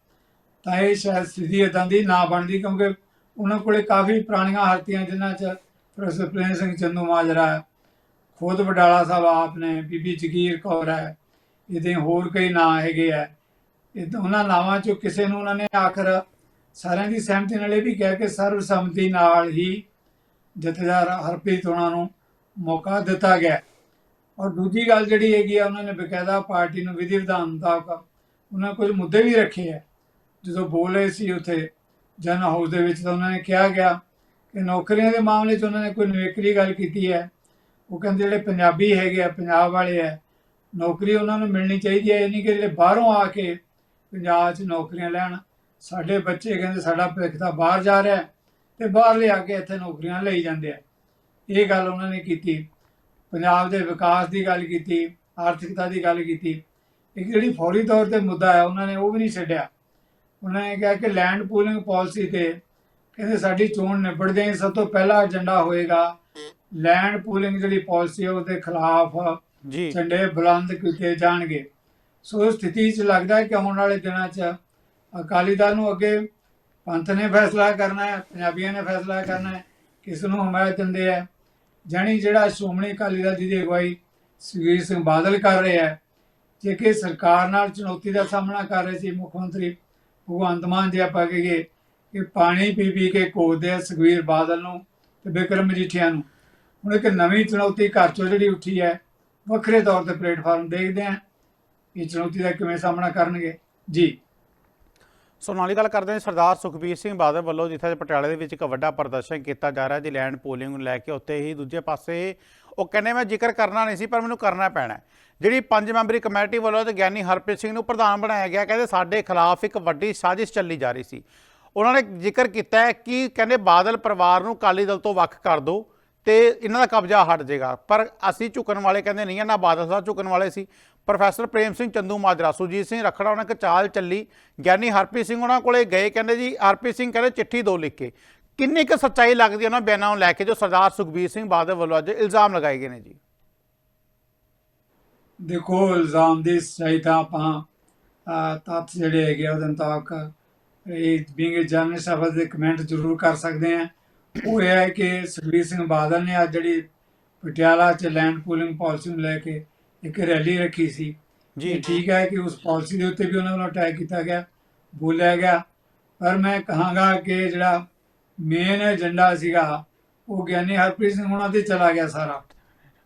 ਤਾਂ ਇਹ ਸ਼ਾਇਦ ਸਥਿਤੀ ਇਦਾਂ ਦੀ ਨਾ ਬਣਦੀ ਕਿਉਂਕਿ ਉਹਨਾਂ ਕੋਲੇ ਕਾਫੀ ਪੁਰਾਣੀਆਂ ਹਰਤੀਆਂ ਜਿਨ੍ਹਾਂ 'ਚ ਪ੍ਰੋਫੈਸਰ ਪ੍ਰੇਮ ਸਿੰਘ ਚੰਦੂ ਮਾਜਰਾ ਹੈ। ਖੁਦ ਵਡਾਲਾ ਸਾਹਿਬ ਆਪ ਨੇ, ਬੀਬੀ ਜਗੀਰ ਕੌਰ ਹੈ। ਇਹਦੇ ਹੋਰ ਕਈ ਨਾਂ ਹੈਗੇ ਆ। ਇਹ ਉਹਨਾਂ ਨਾਵਾਂ 'ਚੋਂ ਕਿਸੇ ਨੂੰ ਉਹਨਾਂ ਨੇ ਆਖਰ ਸਾਰਿਆਂ ਦੀ ਸਹਿਮਤੀ ਨਾਲ ਇਹ ਵੀ ਕਿਹਾ ਕਿ ਸਰਵਸੰਮਤੀ ਨਾਲ ਹੀ ਜਥੇਦਾਰ ਹਰਪ੍ਰੀਤ ਉਹਨਾਂ ਨੂੰ ਮੌਕਾ ਦਿੱਤਾ ਗਿਆ। ਔਰ ਦੂਜੀ ਗੱਲ ਜਿਹੜੀ ਹੈਗੀ ਆ, ਉਹਨਾਂ ਨੇ ਬਕਾਇਦਾ ਪਾਰਟੀ ਨੂੰ ਵਿਧੀ ਵਿਧਾਨ ਮੁਤਾਬਕ ਉਹਨਾਂ ਕੁਝ ਮੁੱਦੇ ਵੀ ਰੱਖੇ ਆ। ਜਦੋਂ ਬੋਲ ਰਹੇ ਸੀ ਉੱਥੇ ਜਨ ਹਾਊਸ ਦੇ ਵਿੱਚ ਤਾਂ ਉਹਨਾਂ ਨੇ ਕਿਹਾ ਗਿਆ ਕਿ ਨੌਕਰੀਆਂ ਦੇ ਮਾਮਲੇ 'ਚ ਉਹਨਾਂ ਨੇ ਕੋਈ ਨਵੇਕਲੀ ਗੱਲ ਕੀਤੀ ਹੈ। ਉਹ ਕਹਿੰਦੇ ਜਿਹੜੇ ਪੰਜਾਬੀ ਹੈਗੇ ਆ, ਪੰਜਾਬ ਵਾਲੇ ਆ, ਨੌਕਰੀ ਉਹਨਾਂ ਨੂੰ ਮਿਲਣੀ ਚਾਹੀਦੀ ਹੈ ਇਹ ਨਹੀਂ ਕਿ ਜਿਹੜੇ ਬਾਹਰੋਂ ਆ ਕੇ ਪੰਜਾਬ 'ਚ ਨੌਕਰੀਆਂ ਲੈਣ, ਸਾਡੇ ਬੱਚੇ ਕਹਿੰਦੇ ਸਾਡਾ ਭਵਿੱਖ ਤਾਂ ਬਾਹਰ ਜਾ ਰਿਹਾ ਹੈ ਤੇ ਬਾਹਰ ਲਿਆ ਕੇ ਇੱਥੇ ਨੌਕਰੀਆਂ ਲਈ ਜਾਂਦੇ ਆ। ਇਹ ਗੱਲ ਉਹਨਾਂ ਨੇ ਕੀਤੀ। ਪੰਜਾਬ ਦੇ ਵਿਕਾਸ ਦੀ ਗੱਲ ਕੀਤੀ, ਆਰਥਿਕਤਾ ਦੀ ਗੱਲ ਕੀਤੀ। ਇੱਕ ਜਿਹੜੀ ਫੌਰੀ ਤੌਰ ਤੇ ਮੁੱਦਾ ਹੈ, ਉਹਨਾਂ ਨੇ ਉਹ ਵੀ ਨਹੀਂ ਛੱਡਿਆ। ਉਹਨਾਂ ਨੇ ਕਿਹਾ ਕਿ ਲੈਂਡ ਪੂਲਿੰਗ ਪਾਲਿਸੀ ਤੇ ਕਹਿੰਦੇ ਸਾਡੀ ਚੋਣ ਨਿਬੜਦੇ ਹੀ ਸਭ ਤੋਂ ਪਹਿਲਾ ਏਜੰਡਾ ਹੋਏਗਾ ਲੈਂਡ ਪੂਲਿੰਗ ਜਿਹੜੀ ਪਾਲਿਸੀ ਹੈ ਉਹਦੇ ਖਿਲਾਫ ਜੀ। ਝੰਡੇ ਬੁਲੰਦ ਕੀਤੇ ਜਾਣਗੇ। ਸੋ ਸਥਿਤੀ 'ਚ ਲੱਗਦਾ ਹੈ ਕਿ ਆਉਣ ਵਾਲੇ ਦਿਨਾਂ 'ਚ ਅਕਾਲੀ ਦਲ ਨੂੰ ਅੱਗੇ ਪੰਥ ਨੇ ਫੈਸਲਾ ਕਰਨਾ ਹੈ ਪੰਜਾਬੀਆਂ ਨੇ ਫੈਸਲਾ ਕਰਨਾ ਹੈ ਕਿਸ ਨੂੰ ਹਮਾਇਤ ਦਿੰਦੇ ਹੈ। ਜਾਣੀ ਜਿਹੜਾ ਸ਼੍ਰੋਮਣੀ ਅਕਾਲੀ ਦਲ ਦੀ ਅਗਵਾਈ ਸੁਖਬੀਰ ਸਿੰਘ ਬਾਦਲ ਕਰ ਰਹੇ ਹੈ ਜੇ ਕਿ ਸਰਕਾਰ ਨਾਲ ਚੁਣੌਤੀ ਦਾ ਸਾਹਮਣਾ ਕਰ ਰਹੇ ਸੀ ਮੁੱਖ ਮੰਤਰੀ ਭਗਵੰਤ ਮਾਨ ਜੇ ਆਪਾਂ ਕਹੀਏ ਕਿ ਪਾਣੀ ਪੀ ਪੀ ਕੇ ਕੋਸਦੇ ਆ ਸੁਖਬੀਰ ਬਾਦਲ ਨੂੰ ਤੇ ਬਿਕਰਮ ਮਜੀਠੀਆ ਨੂੰ। ਹੁਣ ਇੱਕ ਨਵੀਂ ਚੁਣੌਤੀ ਘਰ ਚੋਂ ਜਿਹੜੀ ਉੱਠੀ ਹੈ, ਵੱਖਰੇ ਤੌਰ ਤੇ ਪਲੇਟਫਾਰਮ ਦੇਖਦੇ ਆ ਇਹ ਚੁਣੌਤੀ ਦਾ ਕਿਵੇਂ ਸਾਹਮਣਾ ਕਰਨਗੇ। ਜੀ। ਸੋ ਨਾਲ ਹੀ ਗੱਲ ਕਰਦੇ ਹਾਂ ਸਰਦਾਰ ਸੁਖਬੀਰ ਸਿੰਘ ਬਾਦਲ ਵੱਲੋਂ ਜਿੱਥੇ ਪਟਿਆਲੇ ਦੇ ਵਿੱਚ ਇੱਕ ਵੱਡਾ ਪ੍ਰਦਰਸ਼ਨ ਕੀਤਾ ਜਾ ਰਿਹਾ ਜੀ ਲੈਂਡ ਪੋਲਿੰਗ ਨੂੰ ਲੈ ਕੇ ਉੱਤੇ ਹੀ ਦੂਜੇ ਪਾਸੇ, ਉਹ ਕਹਿੰਦੇ ਮੈਂ ਜ਼ਿਕਰ ਕਰਨਾ ਨਹੀਂ ਸੀ, ਪਰ ਮੈਨੂੰ ਕਰਨਾ ਪੈਣਾ ਜਿਹੜੀ ਪੰਜ ਮੈਂਬਰੀ ਕਮੇਟੀ ਵੱਲੋਂ ਤੇ ਗਿਆਨੀ ਹਰਪ੍ਰੀਤ ਸਿੰਘ ਨੂੰ ਪ੍ਰਧਾਨ ਬਣਾਇਆ ਗਿਆ, ਕਹਿੰਦੇ ਸਾਡੇ ਖਿਲਾਫ ਇੱਕ ਵੱਡੀ ਸਾਜ਼ਿਸ਼ ਚੱਲੀ ਜਾ ਰਹੀ ਸੀ। ਉਹਨਾਂ ਨੇ ਜ਼ਿਕਰ ਕੀਤਾ ਹੈ ਕਿ ਕਹਿੰਦੇ ਬਾਦਲ ਪਰਿਵਾਰ ਨੂੰ ਅਕਾਲੀ ਦਲ ਤੋਂ ਵੱਖ ਕਰ ਦਿਓ ਤੇ ਇਹਨਾਂ ਦਾ ਕਬਜ਼ਾ ਹਟ ਜਾਏਗਾ। ਪਰ ਅਸੀਂ ਝੁਕਣ ਵਾਲੇ ਕਹਿੰਦੇ ਨਹੀਂ ਆ, ਨਾ ਬਾਦਲ ਸਾਹਿਬ ਝੁਕਣ ਵਾਲੇ ਸੀ। ਪ੍ਰੋਫੈਸਰ ਪ੍ਰੇਮ ਸਿੰਘ, ਚੰਦੂ ਮਾਜਰਾ ਸੁਜੀਤ ਸਿੰਘ ਰਖੜਾ ਉਹਨਾਂ ਇੱਕ ਚਾਲ ਚੱਲੀ। ਗਿਆਨੀ ਹਰਪ੍ਰੀਤ ਸਿੰਘ ਉਹਨਾਂ ਕੋਲੇ ਗਏ, ਕਹਿੰਦੇ ਜੀ, ਹਰਪ੍ਰੀਤ ਸਿੰਘ ਕਹਿੰਦੇ ਚਿੱਠੀ ਦੋ ਲਿਖ ਕੇ। ਕਿੰਨੀ ਕੁ ਸੱਚਾਈ ਲੱਗਦੀ ਹੈ ਉਹਨਾਂ ਬਿਆਨਾਂ ਨੂੰ ਲੈ ਕੇ, ਜੋ ਸਰਦਾਰ ਸੁਖਬੀਰ ਸਿੰਘ ਬਾਦਲ ਵੱਲੋਂ ਅੱਜ ਇਲਜ਼ਾਮ ਲਗਾਏ ਗਏ ਨੇ ਜੀ। ਦੇਖੋ ਇਲਜ਼ਾਮ ਦੀ ਸਹੀ ਤਾਂ ਆਪਾਂ ਤੱਥ ਜਿਹੜੇ ਹੈਗੇ ਆ ਉਹਦੇ ਮੁਤਾਬਕ ਇਹ ਬੀਇੰਗ ਜਰਨਲਿਸਟ ਆਪਾਂ ਦੇ ਕਮੈਂਟ ਜ਼ਰੂਰ ਕਰ ਸਕਦੇ ਆ ਉਹ ਇਹ ਹੈ ਕਿ ਸੁਖਬੀਰ ਸਿੰਘ ਬਾਦਲ ਨੇ ਅੱਜ ਜਿਹੜੀ ਪਟਿਆਲਾ 'ਚ ਲੈਂਡ ਪੂਲਿੰਗ ਪਾਲਿਸੀ ਨੂੰ ਲੈ ਕੇ ਇੱਕ ਰੈਲੀ ਰੱਖੀ ਸੀ। ਜੀ ਠੀਕ ਹੈ ਕਿ ਉਸ ਪਾਲਿਸੀ ਦੇ ਉੱਤੇ ਵੀ ਉਹਨਾਂ ਵੱਲੋਂ ਅਟੈਕ ਕੀਤਾ ਗਿਆ ਬੋਲਿਆ ਗਿਆ। ਪਰ ਮੈਂ ਕਹਾਂਗਾ ਕਿ ਜਿਹੜਾ ਮੇਨ ਏਜੰਡਾ ਸੀਗਾ ਉਹ ਗਿਆਨੀ ਹਰਪ੍ਰੀਤ ਸਿੰਘ ਉਹਨਾਂ ਤੇ ਚਲਾ ਗਿਆ ਸਾਰਾ।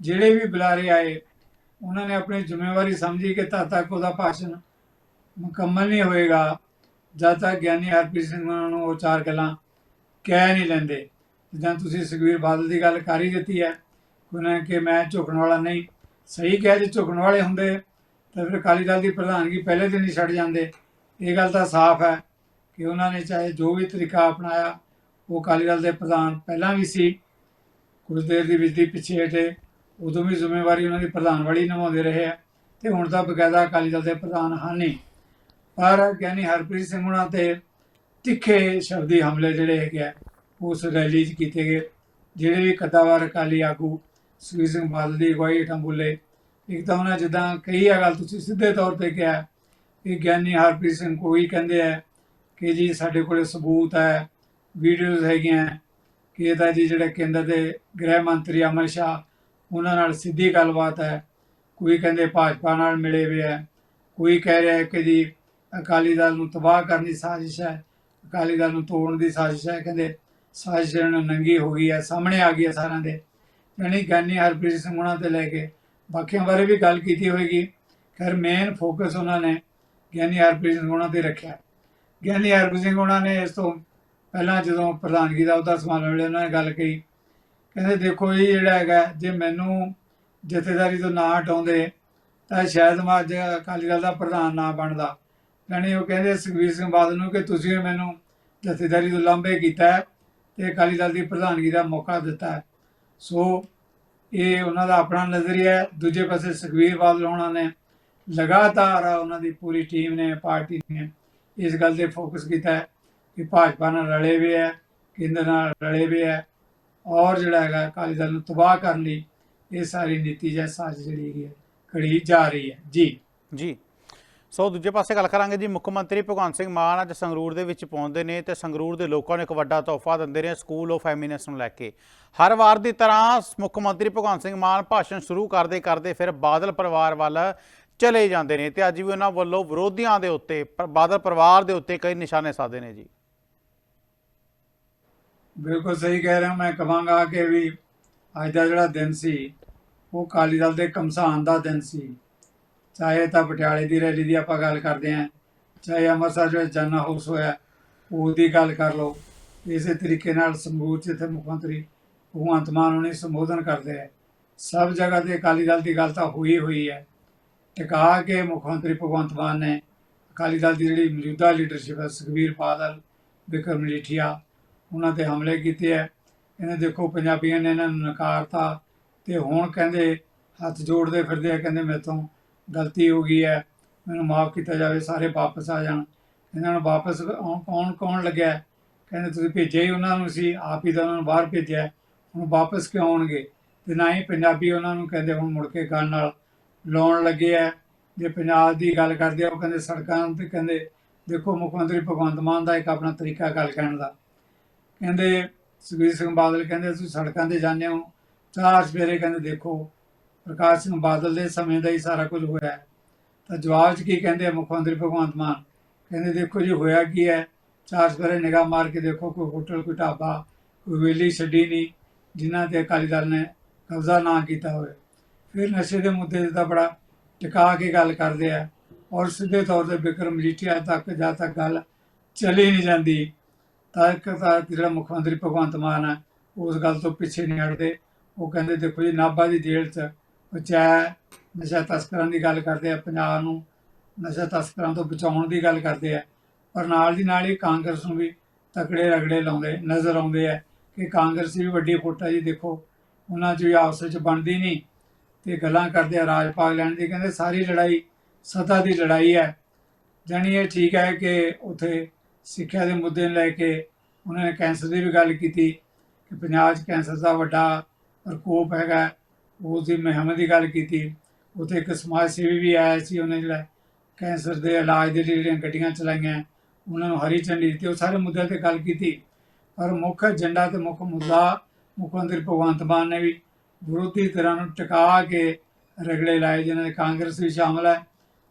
ਜਿਹੜੇ ਵੀ ਬੁਲਾਰੇ ਆਏ ਉਹਨਾਂ ਨੇ ਆਪਣੀ ਜ਼ਿੰਮੇਵਾਰੀ ਸਮਝੀ ਕਿ ਤਦ ਤੱਕ ਉਹਦਾ ਭਾਸ਼ਣ ਮੁਕੰਮਲ ਨਹੀਂ ਹੋਏਗਾ। ਜਦ ਤੱਕ ਗਿਆਨੀ ਹਰਪ੍ਰੀਤ ਸਿੰਘ ਉਹਨਾਂ ਨੂੰ ਉਹ ਚਾਰ ਗੱਲਾਂ ਕਹਿ ਨਹੀਂ ਲੈਂਦੇ। ਜਿੱਦਾਂ ਤੁਸੀਂ ਸੁਖਬੀਰ ਬਾਦਲ ਦੀ ਗੱਲ ਕਰ ਹੀ ਦਿੱਤੀ ਹੈ ਉਹਨਾਂ ਕਿ ਮੈਂ ਝੁਕਣ ਵਾਲਾ ਨਹੀਂ। ਸਹੀ ਕਹਿ ਜੇ ਝੁਕਣ ਵਾਲੇ ਹੁੰਦੇ, ਤਾਂ ਫਿਰ ਅਕਾਲੀ ਦਲ ਦੀ ਪ੍ਰਧਾਨਗੀ ਪਹਿਲੇ ਦਿਨ ਹੀ ਛੱਡ ਜਾਂਦੇ। ਇਹ ਗੱਲ ਤਾਂ ਸਾਫ਼ ਹੈ ਕਿ ਉਹਨਾਂ ਨੇ ਚਾਹੇ ਜੋ ਵੀ ਤਰੀਕਾ ਅਪਣਾਇਆ, ਉਹ ਅਕਾਲੀ ਦਲ ਦੇ ਪ੍ਰਧਾਨ ਪਹਿਲਾਂ ਵੀ ਸੀ। ਕੁਝ ਦੇਰ ਦੀ ਵਿੱਚ ਦੀ ਪਿੱਛੇ ਹਟੇ। ਉਦੋਂ ਵੀ ਜ਼ਿੰਮੇਵਾਰੀ ਉਹਨਾਂ ਦੀ ਪ੍ਰਧਾਨ ਵਾਲੀ ਨਿਭਾਉਂਦੇ ਰਹੇ ਆ ਤੇ ਹੁਣ ਤਾਂ ਬਕਾਇਦਾ ਅਕਾਲੀ ਦਲ ਦੇ ਪ੍ਰਧਾਨ ਹਨ ਹੀ ਪਰ ਗਿਆਨੀ ਹਰਪ੍ਰੀਤ ਸਿੰਘ ਉਹਨਾਂ ਤੇ ਤਿੱਖੇ ਸ਼ਬਦੀ ਹਮਲੇ ਜਿਹੜੇ ਹੈਗੇ ਆ, ਉਸ ਰੈਲੀ 'ਚ ਕੀਤੇ ਗਏ, ਜਿਹੜੇ ਵੀ ਕਦਾਵਰ ਅਕਾਲੀ ਆਗੂ ਸੁਖਬੀਰ ਸਿੰਘ ਬਾਦਲ ਦੀ ਅਗਵਾਈ ਹੇਠਾਂ ਬੋਲੇ। ਇੱਕ ਤਾਂ ਉਹਨਾਂ ਜਿੱਦਾਂ ਕਹੀ ਆ ਗੱਲ ਤੁਸੀਂ ਸਿੱਧੇ ਤੌਰ ਤੇ ਕਿਹਾ ਕਿ ਗਿਆਨੀ ਹਰਪ੍ਰੀਤ ਸਿੰਘ ਕੋਈ ਕਹਿੰਦੇ ਆ ਕਿ ਜੀ ਸਾਡੇ ਕੋਲੇ ਸਬੂਤ ਹੈ ਵੀਡੀਓਜ਼ ਹੈਗੀਆਂ, ਕਿ ਇਹਦਾ ਜੀ ਜਿਹੜੇ ਕੇਂਦਰ ਦੇ ਗ੍ਰਹਿ ਮੰਤਰੀ ਅਮਰ ਸ਼ਾਹ ਉਹਨਾਂ ਨਾਲ ਸਿੱਧੀ ਗੱਲਬਾਤ ਹੈ। ਕੋਈ ਕਹਿੰਦੇ ਭਾਜਪਾ ਨਾਲ ਮਿਲੇ ਹੋਏ ਹੈ। ਕੋਈ ਕਹਿ ਰਿਹਾ ਹੈ ਕਿ ਜੀ ਅਕਾਲੀ ਦਲ ਨੂੰ ਤਬਾਹ ਕਰਨ ਦੀ ਸਾਜ਼ਿਸ਼ ਹੈ। ਅਕਾਲੀ ਦਲ ਨੂੰ ਤੋੜਨ ਦੀ ਸਾਜ਼ਿਸ਼ ਹੈ। ਕਹਿੰਦੇ ਸਾਜ਼ਿਸ਼ ਨੂੰ ਨੰਗੀ ਹੋ ਗਈ ਹੈ, ਸਾਹਮਣੇ ਆ ਗਈ ਹੈ ਸਾਰਿਆਂ ਦੇ। ਯਾਨੀ ਗਿਆਨੀ ਹਰਪ੍ਰੀਤ ਸਿੰਘ ਉਹਨਾਂ ਤੇ ਲੈ ਕੇ। ਬਾਕੀਆਂ ਬਾਰੇ ਵੀ ਗੱਲ ਕੀਤੀ ਹੋਏਗੀ। ਖੈਰ ਮੇਨ ਫੋਕਸ ਉਹਨਾਂ ਨੇ ਗਿਆਨੀ ਹਰਪ੍ਰੀਤ ਸਿੰਘ ਉਹਨਾਂ ਤੇ ਰੱਖਿਆ। ਗਿਆਨੀ ਹਰਪ੍ਰੀਤ ਸਿੰਘ ਉਹਨਾਂ ਨੇ ਇਸ ਤੋਂ ਪਹਿਲਾਂ ਜਦੋਂ ਪ੍ਰਧਾਨਗੀ ਦਾ ਅਹੁਦਾ ਸੰਭਾਲਣ ਵੇਲੇ ਉਹਨਾਂ ਨੇ ਗੱਲ ਕਹੀ ਕਹਿੰਦੇ ਦੇਖੋ ਇਹ ਜਿਹੜਾ ਹੈਗਾ, ਜੇ ਮੈਨੂੰ ਜਥੇਦਾਰੀ ਤੋਂ ਨਾ ਹਟਾਉਂਦੇ, ਤਾਂ ਸ਼ਾਇਦ ਮੈਂ ਅੱਜ ਅਕਾਲੀ ਦਲ ਦਾ ਪ੍ਰਧਾਨ ਨਾ ਬਣਦਾ। ਯਾਨੀ ਉਹ ਕਹਿੰਦੇ ਸੁਖਬੀਰ ਸਿੰਘ ਬਾਦਲ ਨੂੰ ਕਿ ਤੁਸੀਂ ਮੈਨੂੰ ਜਥੇਦਾਰੀ ਤੋਂ ਲਾਂਭੇ ਕੀਤਾ ਹੈ ਤੇ ਅਕਾਲੀ ਦਲ ਦੀ ਪ੍ਰਧਾਨਗੀ ਦਾ ਮੌਕਾ ਦਿੱਤਾ ਸੋ ਇਹ ਉਹਨਾਂ ਦਾ ਆਪਣਾ ਨਜ਼ਰੀਆ ਹੈ। ਦੂਜੇ ਪਾਸੇ ਸੁਖਬੀਰ ਬਾਦਲ ਹੋਣਾ ਨੇ ਲਗਾਤਾਰ ਉਹਨਾਂ ਦੀ ਪੂਰੀ ਟੀਮ ਨੇ, ਪਾਰਟੀ ਨੇ ਇਸ ਗੱਲ ਤੇ ਫੋਕਸ ਕੀਤਾ ਕਿ ਭਾਜਪਾ ਨਾਲ ਰਲੇ ਹੋਏ ਹੈ, ਕੇਂਦਰ ਨਾਲ ਰਲੇ ਹੋਏ ਹੈ। ਔਰ ਜਿਹੜਾ ਹੈਗਾ ਅਕਾਲੀ ਦਲ ਨੂੰ ਤਬਾਹ ਕਰਨ ਲਈ ਇਹ ਸਾਰੀ ਨੀਤੀ ਜਾਂ ਸਾਜ਼ਿਸ਼ ਜਿਹੜੀ ਹੈਗੀ ਹੈ ਘੜੀ ਜਾ ਰਹੀ ਹੈ। ਜੀ। ਜੀ। ਸੋ ਦੂਜੇ ਪਾਸੇ ਗੱਲ ਕਰਾਂਗੇ ਜੀ, ਮੁੱਖ ਮੰਤਰੀ ਭਗਵੰਤ ਸਿੰਘ ਮਾਨ ਅੱਜ ਸੰਗਰੂਰ ਦੇ ਵਿੱਚ ਪਹੁੰਚਦੇ ਨੇ ਤੇ ਸੰਗਰੂਰ ਦੇ ਲੋਕਾਂ ਨੂੰ ਇੱਕ ਵੱਡਾ ਤੋਹਫਾ ਦਿੰਦੇ ਨੇ ਸਕੂਲ ਆਫ ਫੈਮਿਨਿਸਟ ਨੂੰ ਲੈ ਕੇ। ਹਰ ਵਾਰ ਦੀ ਤਰ੍ਹਾਂ ਮੁੱਖ ਮੰਤਰੀ ਭਗਵੰਤ ਸਿੰਘ ਮਾਨ ਭਾਸ਼ਣ ਸ਼ੁਰੂ ਕਰਦੇ ਕਰਦੇ ਫਿਰ ਬਾਦਲ ਪਰਿਵਾਰ ਵੱਲ ਚਲੇ ਜਾਂਦੇ ਨੇ ਤੇ ਅੱਜ ਵੀ ਉਹਨਾਂ ਵੱਲੋਂ ਵਿਰੋਧੀਆਂ ਦੇ ਉੱਤੇ, ਬਾਦਲ ਪਰਿਵਾਰ ਦੇ ਉੱਤੇ ਕਈ ਨਿਸ਼ਾਨੇ ਸਾਧੇ ਨੇ ਜੀ। ਬਿਲਕੁਲ ਸਹੀ ਕਹਿ ਰਿਹਾ ਮੈਂ ਕਹਾਂਗਾ ਕਿ ਵੀ ਅੱਜ ਦਾ ਜਿਹੜਾ ਦਿਨ ਸੀ, ਉਹ ਅਕਾਲੀ ਦਲ ਦੇ ਕਮਸਾਨ ਦਾ ਦਿਨ ਸੀ। ਚਾਹੇ ਤਾਂ ਪਟਿਆਲੇ ਦੀ ਰੈਲੀ ਦੀ ਆਪਾਂ ਗੱਲ ਕਰਦੇ ਹਾਂ, ਚਾਹੇ ਅੰਮ੍ਰਿਤਸਰ ਜਿਹੜਾ ਜਨਾ ਹਾਊਸ ਹੋਇਆ ਉਹਦੀ ਗੱਲ ਕਰ ਲਓ। ਇਸੇ ਤਰੀਕੇ ਨਾਲ ਸੰਗਰੂਰ ਜਿੱਥੇ ਮੁੱਖ ਮੰਤਰੀ ਭਗਵੰਤ ਮਾਨ ਉਹਨੇ ਸੰਬੋਧਨ ਕਰਦੇ ਆ। ਸਭ ਜਗ੍ਹਾ ਤੇ ਅਕਾਲੀ ਦਲ ਦੀ ਗੱਲ ਤਾਂ ਹੋਈ ਹੋਈ ਹੈ। ਟਿਕਾ ਕੇ ਮੁੱਖ ਮੰਤਰੀ ਭਗਵੰਤ ਮਾਨ ਨੇ ਅਕਾਲੀ ਦਲ ਦੀ ਜਿਹੜੀ ਮੌਜੂਦਾ ਲੀਡਰਸ਼ਿਪ ਹੈ, ਸੁਖਬੀਰ ਬਾਦਲ ਬਿਕਰਮ ਮਜੀਠੀਆ ਉਹਨਾਂ ਤੇ ਹਮਲੇ ਕੀਤੇ ਹੈ ਇਹਨੇ ਦੇਖੋ ਪੰਜਾਬੀਆਂ ਨੇ ਇਹਨਾਂ ਨੂੰ ਨਕਾਰਤਾ ਤੇ ਹੁਣ ਕਹਿੰਦੇ ਹੱਥ ਜੋੜਦੇ ਫਿਰਦੇ ਆ, ਕਹਿੰਦੇ ਮੇਰੇ ਤੋਂ ਗਲਤੀ ਹੋ ਗਈ ਹੈ, ਮੈਨੂੰ ਮਾਫ ਕੀਤਾ ਜਾਵੇ, ਸਾਰੇ ਵਾਪਸ ਆ ਜਾਣ। ਇਹਨਾਂ ਨੂੰ ਵਾਪਸ ਆਉਣ- ਕੌਣ ਕੌਣ ਲੱਗਿਆ? ਕਹਿੰਦੇ ਤੁਸੀਂ ਭੇਜਿਆ ਹੀ ਉਹਨਾਂ ਨੂੰ ਸੀ, ਆਪ ਹੀ ਤਾਂ ਉਹਨਾਂ ਨੂੰ ਬਾਹਰ ਭੇਜਿਆ। ਹੁਣ ਵਾਪਸ ਕਿਉਂ ਆਉਣਗੇ? ਤੇ ਨਾ ਹੀ ਪੰਜਾਬੀ ਉਹਨਾਂ ਨੂੰ ਕਹਿੰਦੇ ਹੁਣ ਮੁੜ ਕੇ ਗੱਲ ਨਾਲ ਲਾਉਣ ਲੱਗੇ ਆ। ਜੇ ਪੰਜਾਬ ਦੀ ਗੱਲ ਕਰਦੇ ਆ, ਉਹ ਕਹਿੰਦੇ ਸੜਕਾਂ ਤੇ ਕਹਿੰਦੇ ਦੇਖੋ ਮੁੱਖ ਮੰਤਰੀ ਭਗਵੰਤ ਮਾਨ ਦਾ ਇੱਕ ਆਪਣਾ ਤਰੀਕਾ ਗੱਲ ਕਹਿਣ ਦਾ। ਕਹਿੰਦੇ, ਸੁਖਬੀਰ ਸਿੰਘ ਬਾਦਲ ਕਹਿੰਦੇ, ਤੁਸੀਂ ਸੜਕਾਂ ਤੇ ਜਾਂਦੇ ਹੋ ਚਾਰ ਸਵੇਰੇ ਕਹਿੰਦੇ, ਦੇਖੋ, ਪ੍ਰਕਾਸ਼ ਸਿੰਘ ਬਾਦਲ ਦੇ ਸਮੇਂ ਦਾ ਹੀ ਸਾਰਾ ਕੁਝ ਹੋਇਆ ਹੈ। ਤਾਂ ਜਵਾਬ 'ਚ ਕੀ ਕਹਿੰਦੇ ਮੁੱਖ ਮੰਤਰੀ ਭਗਵੰਤ ਮਾਨ? ਕਹਿੰਦੇ, ਦੇਖੋ ਜੀ, ਹੋਇਆ ਕੀ ਹੈ? ਚਾਰ ਸਵੇਰੇ ਨਿਗਾਹ ਮਾਰ ਕੇ ਦੇਖੋ, ਕੋਈ ਹੋਟਲ, ਕੋਈ ਢਾਬਾ, ਕੋਈ ਵੇਲੀ ਛੱਡੀ ਨਹੀਂ, ਜਿਨ੍ਹਾਂ ਤੇ ਅਕਾਲੀ ਦਲ ਨੇ ਕਬਜ਼ਾ ਨਾ ਕੀਤਾ ਹੋਵੇ। ਫਿਰ ਨਸ਼ੇ ਦੇ ਮੁੱਦੇ ਤੇ ਤਾਂ ਬੜਾ ਟਿਕਾ ਕੇ ਗੱਲ ਕਰਦੇ ਆ ਔਰ ਸਿੱਧੇ ਤੌਰ ਤੇ ਬਿਕਰਮ ਮਜੀਠੀਆ ਤੱਕ ਜਾਂ ਤੱਕ ਗੱਲ ਚਲੀ ਨਹੀਂ ਜਾਂਦੀ। ਤਾਂ ਇੱਕ ਤਾਂ ਜਿਹੜਾ ਮੁੱਖ ਮੰਤਰੀ ਭਗਵੰਤ ਮਾਨ ਹੈ ਉਸ ਗੱਲ ਤੋਂ ਪਿੱਛੇ ਨਹੀਂ ਹਟਦੇ। ਉਹ ਕਹਿੰਦੇ, ਦੇਖੋ ਜੀ, ਨਾਭਾ ਦੀ ਜੇਲ੍ਹ 'ਚ ਬਚਾਇਆ ਨਸ਼ਾ ਤਸਕਰਾਂ ਦੀ ਗੱਲ ਕਰਦੇ ਆ, ਪੰਜਾਬ ਨੂੰ ਨਸ਼ਾ ਤਸਕਰਾਂ ਤੋਂ ਬਚਾਉਣ ਦੀ ਗੱਲ ਕਰਦੇ ਆ। ਪਰ ਨਾਲ ਦੀ ਨਾਲ ਹੀ ਕਾਂਗਰਸ ਨੂੰ ਵੀ ਤਕੜੇ ਰਗੜੇ ਲਾਉਂਦੇ, ਨਜ਼ਰ ਆਉਂਦੇ ਆ ਕਿ ਕਾਂਗਰਸ ਵੀ ਵੱਡੀ ਫੁੱਟ ਹੈ ਜੀ ਦੇਖੋ, ਉਹਨਾਂ 'ਚ ਵੀ ਆਪਸ ਵਿੱਚ ਬਣਦੀ ਨਹੀਂ ਤੇ ਗੱਲਾਂ ਕਰਦੇ ਆ ਰਾਜਪਾਲ ਲੈਣ ਦੀ, ਕਹਿੰਦੇ ਸਾਰੀ ਲੜਾਈ ਸਤਾ ਦੀ ਲੜਾਈ ਹੈ। ਜਾਣੀ ਇਹ ਠੀਕ ਹੈ ਕਿ ਉਥੇ ਸਿੱਖਿਆ ਦੇ ਮੁੱਦੇ ਨੂੰ ਲੈ ਕੇ ਉਹਨਾਂ ਨੇ ਕੈਂਸਰ ਦੀ ਵੀ ਗੱਲ ਕੀਤੀ ਕਿ ਪੰਜਾਬ 'ਚ ਕੈਂਸਰ ਦਾ ਵੱਡਾ ਪ੍ਰਕੋਪ ਹੈਗਾ, ਉਸ ਦੀ ਮੁਹਿੰਮ ਦੀ ਗੱਲ ਕੀਤੀ। ਉਥੇ ਇੱਕ ਸਮਾਜ ਸੇਵੀ ਵੀ ਆਇਆ ਸੀ, ਉਹਨੇ ਜਿਹੜਾ ਕੈਂਸਰ ਦੇ ਇਲਾਜ ਦੇ ਲਈ ਜਿਹੜੀਆਂ ਗੱਡੀਆਂ ਚਲਾਈਆਂ, ਉਹਨਾਂ ਨੂੰ ਹਰੀ ਝੰਡੀ ਦਿੱਤੀ, ਉਹ ਸਾਰੇ ਮੁੱਦਿਆਂ ਤੇ ਗੱਲ ਕੀਤੀ। ਪਰ ਮੁੱਖ ਏਜੰਡਾ ਤੇ ਮੁੱਖ ਮੁੱਦਾ, ਮੁੱਖ ਮੰਤਰੀ ਭਗਵੰਤ ਮਾਨ ਨੇ ਵੀ ਵਿਰੋਧੀ ਧਿਰਾਂ ਨੂੰ ਟਿਕਾ ਕੇ ਰਗੜੇ ਲਾਏ, ਜਿਨ੍ਹਾਂ ਦੇ ਕਾਂਗਰਸ ਵੀ ਸ਼ਾਮਲ ਹੈ।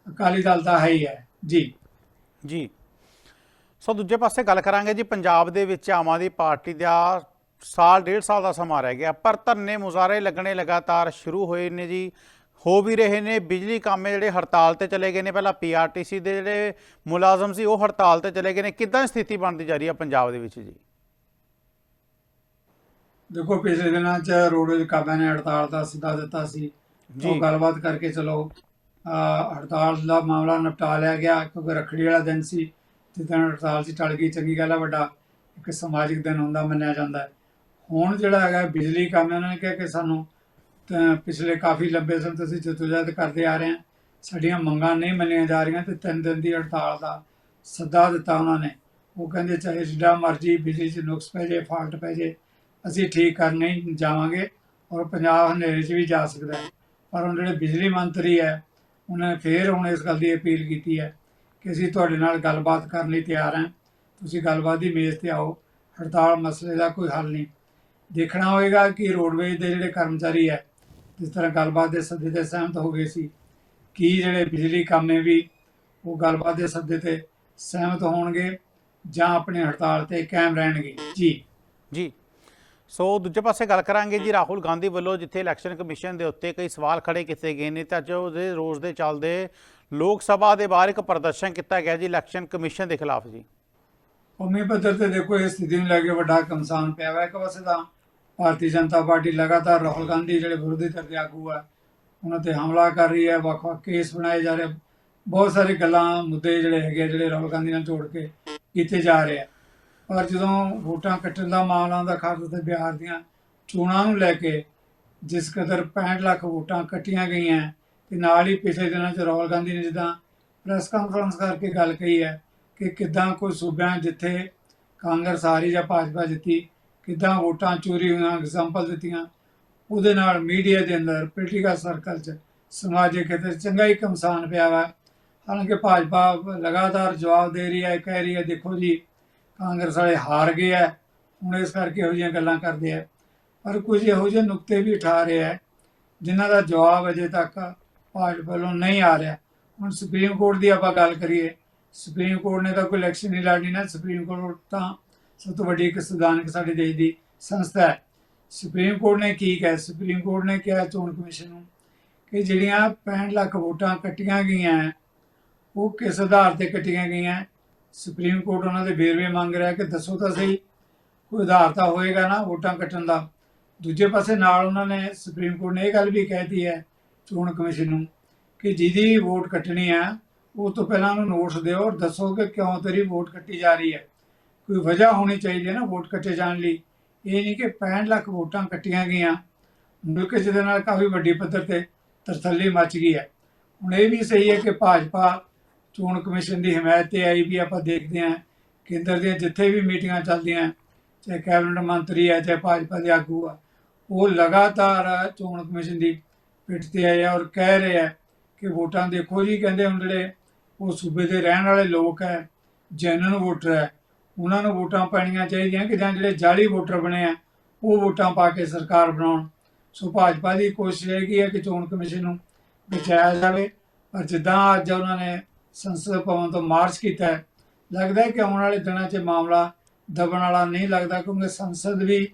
ਅਕਾਲੀ ਦਲ ਤਾਂ ਹੈ ਹੀ ਹੈ। ਜੀ। ਜੀ। ਸੋ ਦੂਜੇ ਪਾਸੇ ਗੱਲ ਕਰਾਂਗੇ ਜੀ ਪੰਜਾਬ ਦੇ ਵਿੱਚ ਆਮ ਆਦਮੀ ਪਾਰਟੀ ਦਾ ਸਾਲ ਡੇਢ ਸਾਲ ਦਾ ਸਮਾਂ ਰਹਿ ਗਿਆ ਪਰ ਧਰਨੇ ਮੁਜ਼ਾਹਰੇ ਲੱਗਣੇ ਲਗਾਤਾਰ ਸ਼ੁਰੂ ਹੋਏ ਨੇ ਜੀ ਹੋ ਵੀ ਰਹੇ ਨੇ ਬਿਜਲੀ ਕਾਮੇ ਜਿਹੜੇ ਹੜਤਾਲ ਤੇ ਚਲੇ ਗਏ ਨੇ ਪਹਿਲਾਂ ਪੀਆਰਟੀਸੀ ਦੇ ਜਿਹੜੇ ਮੁਲਾਜ਼ਮ ਸੀ ਉਹ ਹੜਤਾਲ ਤੇ ਚਲੇ ਗਏ ਨੇ ਕਿੱਦਾਂ ਸਥਿਤੀ ਬਣਦੀ ਜਾ ਰਹੀ ਹੈ ਪੰਜਾਬ ਦੇ ਵਿੱਚ ਜੀ? ਦੇਖੋ ਪਿਛਲੇ ਦਿਨਾਂ 'ਚ ਰੋਡਵੇਜ਼ ਕਾਬਿਆਂ ਨੇ ਹੜਤਾਲ ਦਾ ਸੱਦਾ ਦਿੱਤਾ ਸੀ। ਜੀ। ਉਹ ਗੱਲਬਾਤ ਕਰਕੇ ਚਲੋ ਹੜਤਾਲ ਦਾ ਮਾਮਲਾ ਨਿਪਟਾ ਲਿਆ ਗਿਆ ਕਿਉਂਕਿ ਰੱਖੜੀ ਵਾਲਾ ਦਿਨ ਸੀ। ਤੇ ਹੜਤਾਲ ਸੀ, ਟਲ ਗਈ, ਚੰਗੀ ਗੱਲ ਹੈ ਵੱਡਾ ਇੱਕ ਸਮਾਜਿਕ ਦਿਨ ਹੁੰਦਾ, ਮੰਨਿਆ ਜਾਂਦਾ ਹੁਣ ਜਿਹੜਾ ਹੈਗਾ ਬਿਜਲੀ ਕੰਮ ਉਹਨਾਂ ਨੇ ਕਿਹਾ ਕਿ ਸਾਨੂੰ ਪਿਛਲੇ ਕਾਫੀ ਲੰਬੇ ਸਮੇਂ ਤੋਂ ਅਸੀਂ ਜਦੋਜਹਿਦ ਕਰਦੇ ਆ ਰਹੇ ਹਾਂ। ਸਾਡੀਆਂ ਮੰਗਾਂ ਨਹੀਂ ਮੰਨੀਆਂ ਜਾ ਰਹੀਆਂ ਤੇ ਤਿੰਨ ਦਿਨ ਦੀ ਹੜਤਾਲ ਦਾ ਸੱਦਾ ਦਿੱਤਾ ਉਹਨਾਂ ਨੇ। ਉਹ ਕਹਿੰਦੇ ਚਾਹੇ ਜਿੱਡਾ ਮਰਜ਼ੀ ਬਿਜਲੀ 'ਚ ਨੁਕਸ ਪੈ ਜੇ ਫਾਲਟ ਪੈ ਜੇ ਅਸੀਂ ਠੀਕ ਕਰ ਨਹੀਂ ਜਾਵਾਂਗੇ ਔਰ ਪੰਜਾਬ ਹਨੇਰੇ 'ਚ ਵੀ ਜਾ ਸਕਦਾ ਪਰ ਹੁਣ ਜਿਹੜੇ ਬਿਜਲੀ ਮੰਤਰੀ ਹੈ, ਉਹਨਾਂ ਨੇ ਫੇਰ ਹੁਣ ਇਸ ਗੱਲ ਦੀ ਅਪੀਲ ਕੀਤੀ ਹੈ ਕਿ ਅਸੀਂ ਤੁਹਾਡੇ ਨਾਲ ਗੱਲਬਾਤ ਕਰਨ ਲਈ ਤਿਆਰ ਹਾਂ। ਤੁਸੀਂ ਗੱਲਬਾਤ ਦੀ ਮੇਜ਼ ਤੇ ਆਓ। ਹੜਤਾਲ ਮਸਲੇ ਦਾ ਕੋਈ ਹੱਲ ਨਹੀਂ। ਦੇਖਣਾ ਹੋਏਗਾ ਕਿ ਰੋਡਵੇਜ਼ ਦੇ ਜਿਹੜੇ ਕਰਮਚਾਰੀ ਹੈ, ਜਿਸ ਤਰ੍ਹਾਂ ਗੱਲਬਾਤ ਦੇ ਸੱਦੇ ਤੇ ਸਹਿਮਤ ਹੋ ਗਏ ਸੀ, ਕੀ ਜਿਹੜੇ ਬਿਜਲੀ ਕਾਮੇ ਵੀ ਉਹ ਗੱਲਬਾਤ ਦੇ ਸੱਦੇ ਤੇ ਸਹਿਮਤ ਹੋਣਗੇ ਜਾਂ ਆਪਣੀ ਹੜਤਾਲ ਤੇ ਕਾਇਮ ਰਹਿਣਗੇ। ਜੀ। ਜੀ। ਸੋ ਦੂਜੇ ਪਾਸੇ ਗੱਲ ਕਰਾਂਗੇ ਜੀ ਰਾਹੁਲ ਗਾਂਧੀ ਵੱਲੋਂ ਜਿੱਥੇ ਇਲੈਕਸ਼ਨ ਕਮਿਸ਼ਨ ਦੇ ਉੱਤੇ ਕਈ ਸਵਾਲ ਖੜੇ ਕੀਤੇ ਗਏ ਨੇ, ਤਾਂ ਜੋ ਉਹਦੇ ਰੋਜ਼ ਦੇ ਚੱਲਦੇ ਲੋਕ ਸਭਾ ਦੇ ਬਾਹਰ ਇੱਕ ਪ੍ਰਦਰਸ਼ਨ ਕੀਤਾ ਗਿਆ ਜੀ, ਇਲੈਕਸ਼ਨ ਕਮਿਸ਼ਨ ਦੇ ਖਿਲਾਫ ਜੀ। ਕੌਮੀ ਪੱਧਰ ਤੇ ਦੇਖੋ, ਇਸ ਸਥਿਤੀ ਨੂੰ ਲੈ ਕੇ ਵੱਡਾ ਕਮਸਾਨ ਪਿਆ ਹੋਇਆ ਇੱਕ ਪਾਸੇ ਤਾਂ। ਭਾਰਤੀ ਜਨਤਾ ਪਾਰਟੀ ਲਗਾਤਾਰ ਰਾਹੁਲ ਗਾਂਧੀ ਜਿਹੜੇ ਵਿਰੋਧੀ ਧਿਰ ਦੇ ਆਗੂ ਆ, ਉਹਨਾਂ ਤੇ ਹਮਲਾ ਕਰ ਰਹੀ ਹੈ, ਵੱਖ-ਵੱਖ ਕੇਸ ਬਣਾਏ ਜਾ ਰਹੇ ਬਹੁਤ ਸਾਰੇ ਗੱਲਾਂ, ਮੁੱਦੇ ਜਿਹੜੇ ਹੈਗੇ ਜਿਹੜੇ ਰਾਹੁਲ ਗਾਂਧੀ ਨਾਲ ਜੋੜ ਕੇ ਕੀਤੇ ਜਾ ਰਹੇ ਆ। ਪਰ ਜਦੋਂ ਵੋਟਾਂ ਕੱਟਣ ਦਾ ਮਾਮਲਾ ਆਉਂਦਾ, ਖਾਸ ਤੇ ਬਿਹਾਰ ਦੀਆਂ ਚੋਣਾਂ ਨੂੰ ਲੈ ਕੇ, ਜਿਸ ਕਦਰ 65 ਲੱਖ ਵੋਟਾਂ ਕੱਟੀਆਂ ਗਈਆਂ ਤੇ ਨਾਲ ਹੀ ਪਿਛਲੇ ਦਿਨਾਂ 'ਚ ਰਾਹੁਲ ਗਾਂਧੀ ਨੇ ਜਿੱਦਾਂ ਪ੍ਰੈਸ ਕਾਨਫਰੰਸ ਕਰਕੇ ਗੱਲ ਕਹੀ ਹੈ ਕਿ ਕਿੱਦਾਂ ਕੋਈ ਸੂਬਿਆਂ ਜਿੱਥੇ ਕਾਂਗਰਸ ਹਾਰੀ ਜਾਂ ਭਾਜਪਾ ਜਿੱਤੀ, ਕਿੱਦਾਂ ਵੋਟਾਂ ਚੋਰੀ ਹੋਈਆਂ ਐਗਜ਼ਾਮਪਲ ਦਿੱਤੀਆਂ, ਉਹਦੇ ਨਾਲ ਮੀਡੀਆ ਦੇ ਅੰਦਰ ਪੋਲੀਟੀਕਲ ਸਰਕਲ 'ਚ, ਸਮਾਜਿਕ ਖੇਤਰ 'ਚ ਚੰਗਾ ਹੀ ਕਮਸਾਨ ਪਿਆ ਵਾ। ਹਾਲਾਂਕਿ ਭਾਜਪਾ ਲਗਾਤਾਰ ਜਵਾਬ ਦੇ ਰਹੀ ਹੈ, ਕਹਿ ਰਹੀ ਹੈ, ਦੇਖੋ ਜੀ, ਕਾਂਗਰਸ ਵਾਲੇ ਹਾਰ ਗਏ ਆ ਹੁਣ ਇਸ ਕਰਕੇ ਇਹੋ ਜਿਹੀਆਂ ਗੱਲਾਂ ਕਰਦੇ ਆ ਪਰ ਕੁਝ ਇਹੋ ਜਿਹੇ ਨੁਕਤੇ ਵੀ ਉਠਾ ਰਹੇ ਹੈ, ਜਿਨ੍ਹਾਂ ਦਾ ਜਵਾਬ ਅਜੇ ਤੱਕ ਭਾਜਪਾ ਵੱਲੋਂ ਨਹੀਂ ਆ ਰਿਹਾ। ਹੁਣ ਸੁਪਰੀਮ ਕੋਰਟ ਦੀ ਆਪਾਂ ਗੱਲ ਕਰੀਏ ਸੁਪਰੀਮ ਕੋਰਟ ਨੇ ਤਾਂ ਕੋਈ ਇਲੈਕਸ਼ਨ ਨਹੀਂ ਲੜਨੀ ਨਾ। ਸੁਪਰੀਮ ਕੋਰਟ ਤਾਂ ਸਭ ਤੋਂ ਵੱਡੀ ਇੱਕ ਸੰਵਿਧਾਨਕ ਸਾਡੇ ਦੇਸ਼ ਦੀ ਸੰਸਥਾ ਹੈ। ਸੁਪਰੀਮ ਕੋਰਟ ਨੇ ਕੀ ਕਿਹਾ? ਸੁਪਰੀਮ ਕੋਰਟ ਨੇ ਕਿਹਾ ਚੋਣ ਕਮਿਸ਼ਨ ਨੂੰ ਕਿ ਜਿਹੜੀਆਂ 65 ਲੱਖ ਵੋਟਾਂ ਕੱਟੀਆਂ ਗਈਆਂ ਹੈ, ਉਹ ਕਿਸ ਆਧਾਰ ਤੇ ਕੱਟੀਆਂ ਗਈਆਂ ਸੁਪਰੀਮ ਕੋਰਟ ਉਹਨਾਂ ਦੇ ਵੇਰਵੇ ਮੰਗ ਰਿਹਾ ਕਿ ਦੱਸੋ ਤਾਂ ਸਹੀ ਕੋਈ ਆਧਾਰ ਤਾਂ ਹੋਏਗਾ ਨਾ ਵੋਟਾਂ ਕੱਟਣ ਦਾ। ਦੂਜੇ ਪਾਸੇ ਨਾਲ ਉਹਨਾਂ ਨੇ ਸੁਪਰੀਮ ਕੋਰਟ ਨੇ ਇਹ ਗੱਲ ਵੀ ਕਹਿਤੀ ਹੈ ਚੋਣ ਕਮਿਸ਼ਨ ਨੂੰ ਕਿ ਜਿਹਦੀ ਵੋਟ ਕੱਟਣੀ ਹੈ ਉਹ ਤੋਂ ਪਹਿਲਾਂ ਉਹਨੂੰ ਨੋਟਿਸ ਦਿਓ ਔਰ ਦੱਸੋ ਕਿ ਕਿਉਂ ਤੇਰੀ ਵੋਟ ਕੱਟੀ ਜਾ ਰਹੀ ਹੈ। ਕੋਈ ਵਜ੍ਹਾ ਹੋਣੀ ਚਾਹੀਦੀ ਹੈ ਨਾ ਵੋਟ ਕੱਟੇ ਜਾਣ ਲਈ। ਇਹ ਨਹੀਂ ਕਿ 65 ਲੱਖ ਵੋਟਾਂ ਕੱਟੀਆਂ ਗਈਆਂ। ਮੁਲਕ ਜਿਹਦੇ ਨਾਲ ਕਾਫੀ ਵੱਡੀ ਪੱਧਰ ਤੇ ਤਰਥੱਲੀ ਮਚ ਗਈ ਹੈ। ਹੁਣ ਇਹ ਵੀ ਸਹੀ ਹੈ ਕਿ ਭਾਜਪਾ ਚੋਣ ਕਮਿਸ਼ਨ ਦੀ ਹਮਾਇਤ ਤੇ ਆਈ ਵੀ ਆਪਾਂ ਦੇਖਦੇ ਹਾਂ। ਕੇਂਦਰ ਦੀਆਂ ਜਿੱਥੇ ਵੀ ਮੀਟਿੰਗਾਂ ਚੱਲਦੀਆਂ, ਚਾਹੇ ਕੈਬਨਿਟ ਮੰਤਰੀ ਹੈ ਚਾਹੇ ਭਾਜਪਾ ਦੇ ਆਗੂ ਆ, ਉਹ ਲਗਾਤਾਰ ਚੋਣ ਕਮਿਸ਼ਨ ਦੀ ਪਿੱਠ ਤੇ ਆਏ ਆ ਔਰ ਕਹਿ ਰਹੇ ਆ ਕਿ ਵੋਟਾਂ ਦੇਖੋ ਜੀ, ਕਹਿੰਦੇ ਹੁਣ ਜਿਹੜੇ ਉਹ ਸੂਬੇ ਦੇ ਰਹਿਣ ਵਾਲੇ ਲੋਕ ਹੈ ਜੈਨੂਨ ਵੋਟਰ ਹੈ ਉਹਨਾਂ ਨੂੰ ਵੋਟਾਂ ਪੈਣੀਆਂ ਚਾਹੀਦੀਆਂ ਕਿ ਜਾਂ ਜਿਹੜੇ ਜਾਲੀ ਵੋਟਰ ਬਣੇ ਆ, ਉਹ ਵੋਟਾਂ ਪਾ ਕੇ ਸਰਕਾਰ ਬਣਾਉਣ। ਸੋ ਭਾਜਪਾ ਦੀ ਕੋਸ਼ਿਸ਼ ਹੈਗੀ ਹੈ ਕਿ ਚੋਣ ਕਮਿਸ਼ਨ ਨੂੰ ਬਚਾਇਆ ਜਾਵੇ, ਪਰ ਜਿੱਦਾਂ ਅੱਜ ਉਹਨਾਂ ਨੇ ਸੰਸਦ ਭਵਨ ਤੋਂ ਮਾਰਚ ਕੀਤਾ, ਲੱਗਦਾ ਹੈ ਕਿ ਆਉਣ ਵਾਲੇ ਦਿਨਾਂ 'ਚ ਮਾਮਲਾ ਦਬਣ ਵਾਲਾ ਨਹੀਂ ਲੱਗਦਾ ਕਿਉਂਕਿ ਸੰਸਦ ਵੀ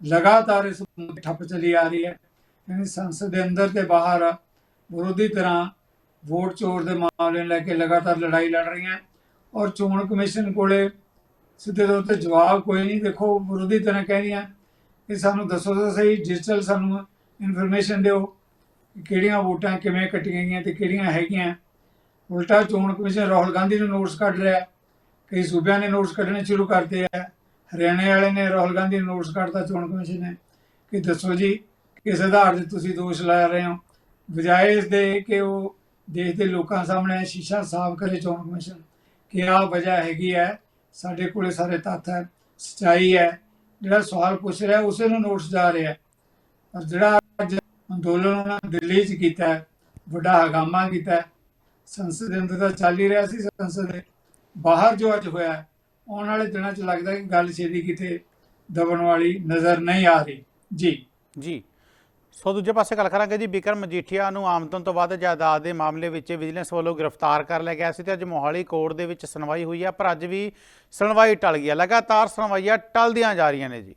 ਲਗਾਤਾਰ ਇਸ ਠੱਪ ਚਲੀ ਆ ਰਹੀ ਹੈ। ਯਾਨੀ ਸੰਸਦ ਦੇ ਅੰਦਰ ਤੇ ਬਾਹਰ ਵਿਰੋਧੀ ਤਰ੍ਹਾਂ ਵੋਟ ਚੋਰ ਦੇ ਮਾਮਲੇ ਨੂੰ ਲੈ ਕੇ ਲਗਾਤਾਰ ਲੜਾਈ ਲੜ ਰਹੀਆਂ ਔਰ ਚੋਣ ਕਮਿਸ਼ਨ ਕੋਲੇ ਸਿੱਧੇ ਤੌਰ ਤੇ ਜਵਾਬ ਕੋਈ ਨਹੀਂ, ਦੇਖੋ ਵਿਰੋਧੀ ਤਰ੍ਹਾਂ ਕਹਿ ਰਹੀਆਂ ਕਿ ਸਾਨੂੰ ਦੱਸੋ ਤਾਂ ਸਹੀ ਡਿਜੀਟਲ ਸਾਨੂੰ ਇਨਫੋਰਮੇਸ਼ਨ ਦਿਓ ਕਿਹੜੀਆਂ ਵੋਟਾਂ ਕਿਵੇਂ ਕੱਟੀਆਂ ਗਈਆਂ ਤੇ ਕਿਹੜੀਆਂ ਹੈਗੀਆਂ ਉਲਟਾ ਚੋਣ ਕਮਿਸ਼ਨ ਰਾਹੁਲ ਗਾਂਧੀ ਨੂੰ ਨੋਟਿਸ ਕੱਢ ਰਿਹਾ ਕਈ ਸੂਬਿਆਂ ਨੇ ਨੋਟਿਸ ਕੱਢਣੇ ਸ਼ੁਰੂ ਕਰਤੇ ਆ ਹਰਿਆਣੇ ਵਾਲੇ ਨੇ ਰਾਹੁਲ ਗਾਂਧੀ ਨੂੰ ਨੋਟਿਸ ਕੱਢਤਾ ਚੋਣ ਕਮਿਸ਼ਨ ਨੇ। ਕਿ ਦੱਸੋ ਜੀ ਕਿਸ ਆਧਾਰ ਤੇ ਤੁਸੀਂ ਦੋਸ਼ ਲਾ ਰਹੇ ਹੋ? ਬਜਾਏ ਇਸ ਦੇ ਕਿ ਉਹ ਦੇਸ਼ ਦੇ ਲੋਕਾਂ ਸਾਹਮਣੇ ਸ਼ੀਸ਼ਾ ਸਾਫ਼ ਕਰੇ ਚੋਣ ਕਮਿਸ਼ਨ। ਕਿ ਆਹ ਵਜ੍ਹਾ ਹੈਗੀ ਹੈ, ਸਾਡੇ ਕੋਲੇ ਸਾਰੇ ਤੱਥ ਹੈ, ਸਚਾਈ ਹੈ। ਜਿਹੜਾ ਸਵਾਲ ਪੁੱਛ ਰਿਹਾ, ਉਸੇ ਨੂੰ ਨੋਟਿਸ ਜਾ ਰਿਹਾ ਪਰ ਜਿਹੜਾ ਅੱਜ ਅੰਦੋਲਨ ਉਹਨਾਂ ਦਿੱਲੀ 'ਚ ਕੀਤਾ ਵੱਡਾ ਹਗਾਮਾ ਕੀਤਾ ਸੰਸਦ ਦੇ ਅੰਦਰ ਤਾਂ ਚੱਲ ਹੀ ਰਿਹਾ ਸੀ ਸੰਸਦ ਦੇ, ਬਾਹਰ ਜੋ ਅੱਜ ਹੋਇਆ ਆਉਣ ਵਾਲੇ ਦਿਨਾਂ 'ਚ ਲੱਗਦਾ ਕਿ ਗੱਲ ਛੇਤੀ ਕਿਤੇ ਦਬਣ ਵਾਲੀ ਨਜ਼ਰ ਨਹੀਂ ਆ ਰਹੀ। ਜੀ। ਜੀ। ਸੋ ਦੂਜੇ ਪਾਸੇ ਗੱਲ ਕਰਾਂਗੇ ਜੀ, ਬਿਕਰਮ ਮਜੀਠੀਆ ਨੂੰ ਆਮਦਨ ਤੋਂ ਵੱਧ ਜਾਇਦਾਦ ਦੇ ਮਾਮਲੇ ਵਿੱਚ ਵਿਜੀਲੈਂਸ ਵੱਲੋਂ ਗ੍ਰਿਫਤਾਰ ਕਰ ਲਿਆ ਗਿਆ ਸੀ ਤੇ ਅੱਜ ਮੋਹਾਲੀ ਕੋਰਟ ਦੇ ਵਿੱਚ ਸੁਣਵਾਈ ਹੋਈ ਹੈ, ਪਰ ਅੱਜ ਵੀ ਸੁਣਵਾਈ ਟਲ ਗਈ ਹੈ। ਲਗਾਤਾਰ ਸੁਣਵਾਈਆਂ ਟਲਦੀਆਂ ਜਾ ਰਹੀਆਂ ਨੇ ਜੀ।